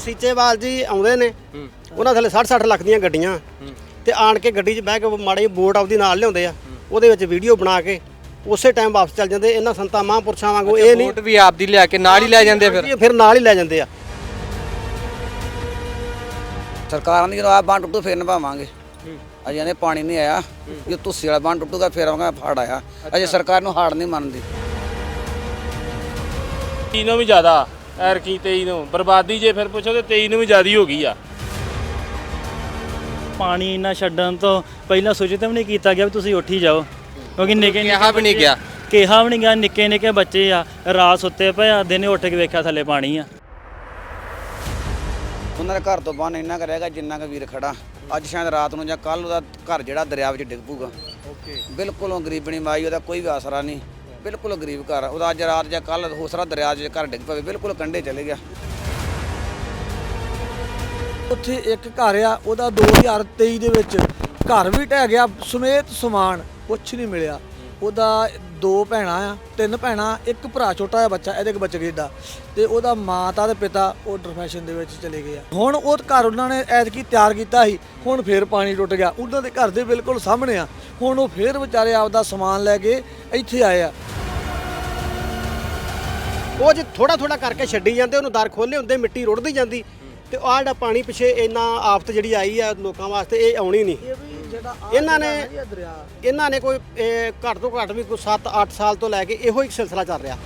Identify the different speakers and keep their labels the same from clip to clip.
Speaker 1: ਸੀਚੇਵਾਲ ਜੀ ਆਉਂਦੇ ਨੇ ਉਹਨਾਂ ਥੱਲੇ 60 60 ਲੱਖ ਦੀਆਂ ਗੱਡੀਆਂ। ਤੇ ਆਣ ਕੇ ਗੱਡੀ 'ਚ ਬਹਿ ਕੇ ਮਾੜੇ ਬੋਟ ਆਪਦੀ ਨਾਲ ਲਿਆਉਂਦੇ ਆ। ਉਹਦੇ ਵਿੱਚ ਵੀਡੀਓ ਬਣਾ ਕੇ ਉਸੇ ਟਾਈਮ ਵਾਪਸ ਚੱਲ ਜਾਂਦੇ। ਇਹਨਾਂ ਸੰਤਾਂ ਮਹਾਂਪੁਰਸ਼ਾਂ ਵਾਂਗੂ ਇਹ ਨਹੀਂ
Speaker 2: ਵੋਟ ਵੀ ਆਪਦੀ ਲਿਆ ਕੇ ਨਾਲ ਹੀ ਲੈ ਜਾਂਦੇ ਫਿਰ?
Speaker 1: ਫਿਰ ਨਾਲ ਹੀ ਲੈ ਜਾਂਦੇ ਆ।
Speaker 3: ਸਰਕਾਰਾਂ ਦੀ ਜਦੋਂ ਆ ਬੰਨ ਟੁੱਟੂ ਫਿਰ ਨਿਭਾਵਾਂਗੇ। ਅਜੇ ਕਹਿੰਦੇ ਪਾਣੀ ਨਹੀਂ ਆਇਆ। ਜੇ ਤੁਸੀ ਵਾਲਾ ਬੰਨ ਟੁੱਟੂਗਾ ਫਿਰ ਆਵਾਂਗਾ ਫੜ ਆਇਆ। ਅਜੇ ਸਰਕਾਰ ਨੂੰ ਹਾੜ ਨਹੀਂ ਮੰਨਦੀ।
Speaker 4: ਤੀਹ ਨੂੰ ਵੀ ਜ਼ਿਆਦਾ? ਐਰਕੀ 23 ਨੂੰ ਬਰਬਾਦੀ ਜੇ ਫਿਰ ਪੁੱਛੋ ਤੇ 23 ਨੂੰ ਵੀ ਜ਼ਿਆਦੀ ਹੋ ਗਈ ਆ।
Speaker 5: ਪਾਣੀ ਇੰਨਾ ਛੱਡਣ ਤੋਂ ਪਹਿਲਾਂ ਸੂਚਿਤ ਵੀ ਨਹੀਂ ਕੀਤਾ ਗਿਆ ਵੀ ਤੁਸੀਂ ਉੱਠ ਹੀ ਜਾਓ ਕਿਉਂਕਿ ਨਿੱਕੇ
Speaker 2: ਕਿਹਾ ਵੀ ਨਹੀਂ ਗਿਆ।
Speaker 5: ਕਿਹਾ ਵੀ ਨਹੀਂ ਗਿਆ ਨਿੱਕੇ ਨਿੱਕੇ ਬੱਚੇ ਆ ਰਾਤ ਸੁੱਤੇ ਪਏ ਆ ਦਿਨੇ ਉੱਠ ਕੇ ਵੇਖਿਆ ਥੱਲੇ ਪਾਣੀ ਆ।
Speaker 3: ਉਹਨਾਂ ਦੇ ਘਰ ਤੋਂ ਬੰਨ ਇੰਨਾ ਕੁ ਰਹੇਗਾ ਜਿੰਨਾ ਕੁ ਵੀਰ ਖੜਾ। ਅੱਜ ਸ਼ਾਇਦ ਰਾਤ ਨੂੰ ਜਾਂ ਕੱਲ ਉਹਦਾ ਘਰ ਜਿਹੜਾ ਦਰਿਆ ਵਿੱਚ ਡਿੱਗ ਪੂਗਾ
Speaker 2: ਓਕੇ।
Speaker 3: ਬਿਲਕੁਲ ਉਹ ਗਰੀਬਣੀ ਮਾਈ ਉਹਦਾ ਕੋਈ ਵੀ ਆਸਰਾ ਨਹੀਂ। ਬਿਲਕੁਲ ਗਰੀਬ ਘਰ ਆ। ਉਹਦਾ ਅੱਜ ਰਾਤ ਜਾਂ ਕੱਲ ਹੋਸਰਾ ਦਰਿਆ 'ਚ ਘਰ ਡਿੱਗ ਪਵੇ, ਬਿਲਕੁਲ ਕੰਢੇ ਚਲੇ ਗਿਆ
Speaker 6: ਉੱਥੇ ਇੱਕ ਘਰ ਆ, ਉਹਦਾ 2023 ਦੇ ਵਿੱਚ ਘਰ ਵੀ ਢਹਿ ਗਿਆ, ਸਮੇਤ ਸਮਾਨ ਕੁਛ ਨਹੀਂ ਮਿਲਿਆ ਉਹਦਾ ਦੋ ਭੈਣਾਂ ਆ ਤਿੰਨ ਭੈਣਾਂ ਇੱਕ ਭਰਾ ਛੋਟਾ ਜਿਹਾ ਬੱਚਾ ਇਹਦੇ ਇੱਕ ਬੱਚੇ ਗੇਡਾ ਤੇ ਉਹਦਾ ਮਾਤਾ ਤੇ ਪਿਤਾ ਉਹ ਡਿਫੈਸ਼ਨ ਦੇ ਵਿੱਚ ਚਲੇ ਗਏ ਆ। ਹੁਣ ਉਹ ਘਰ ਉਹਨਾਂ ਨੇ ਐਤਕੀ ਤਿਆਰ ਕੀਤਾ ਸੀ ਹੁਣ ਫੇਰ ਪਾਣੀ ਟੁੱਟ ਗਿਆ। ਉਹਨਾਂ ਦੇ ਘਰ ਦੇ ਬਿਲਕੁਲ ਸਾਹਮਣੇ ਆ। ਹੁਣ ਉਹ ਫੇਰ ਵਿਚਾਰੇ ਆਪਦਾ ਸਮਾਨ ਲੈ ਕੇ ਇੱਥੇ ਆਏ ਆ।
Speaker 1: ਉਹ ਜੇ ਥੋੜਾ ਥੋੜਾ ਕਰਕੇ ਛੱਡੀ ਜਾਂਦੇ ਉਹਨੂੰ ਦਰ ਖੋਲੇ ਹੁੰਦੇ ਮਿੱਟੀ ਰੁੜਦੀ ਜਾਂਦੀ ਤੇ ਆਹ ਜਿਹੜਾ ਪਾਣੀ ਪਿਛੇ ਇੰਨਾ ਆਫਤ ਜਿਹੜੀ ਆਈ ਆ ਲੋਕਾਂ ਵਾਸਤੇ ਇਹ ਆਉਣੀ ਨਹੀਂ।
Speaker 6: ਇਹ ਵੀ ਜਿਹੜਾ
Speaker 1: ਇਹਨਾਂ ਨੇ ਇਹਨਾਂ ਨੇ ਕੋਈ ਇਹ, ਘੱਟ ਤੋਂ ਘੱਟ ਵੀ ਕੋਈ 7-8 ਸਾਲ ਤੋਂ ਲੈ ਕੇ ਇਹੋ ਹੀ ਸਿਲਸਿਲਾ ਚੱਲ ਰਿਹਾ।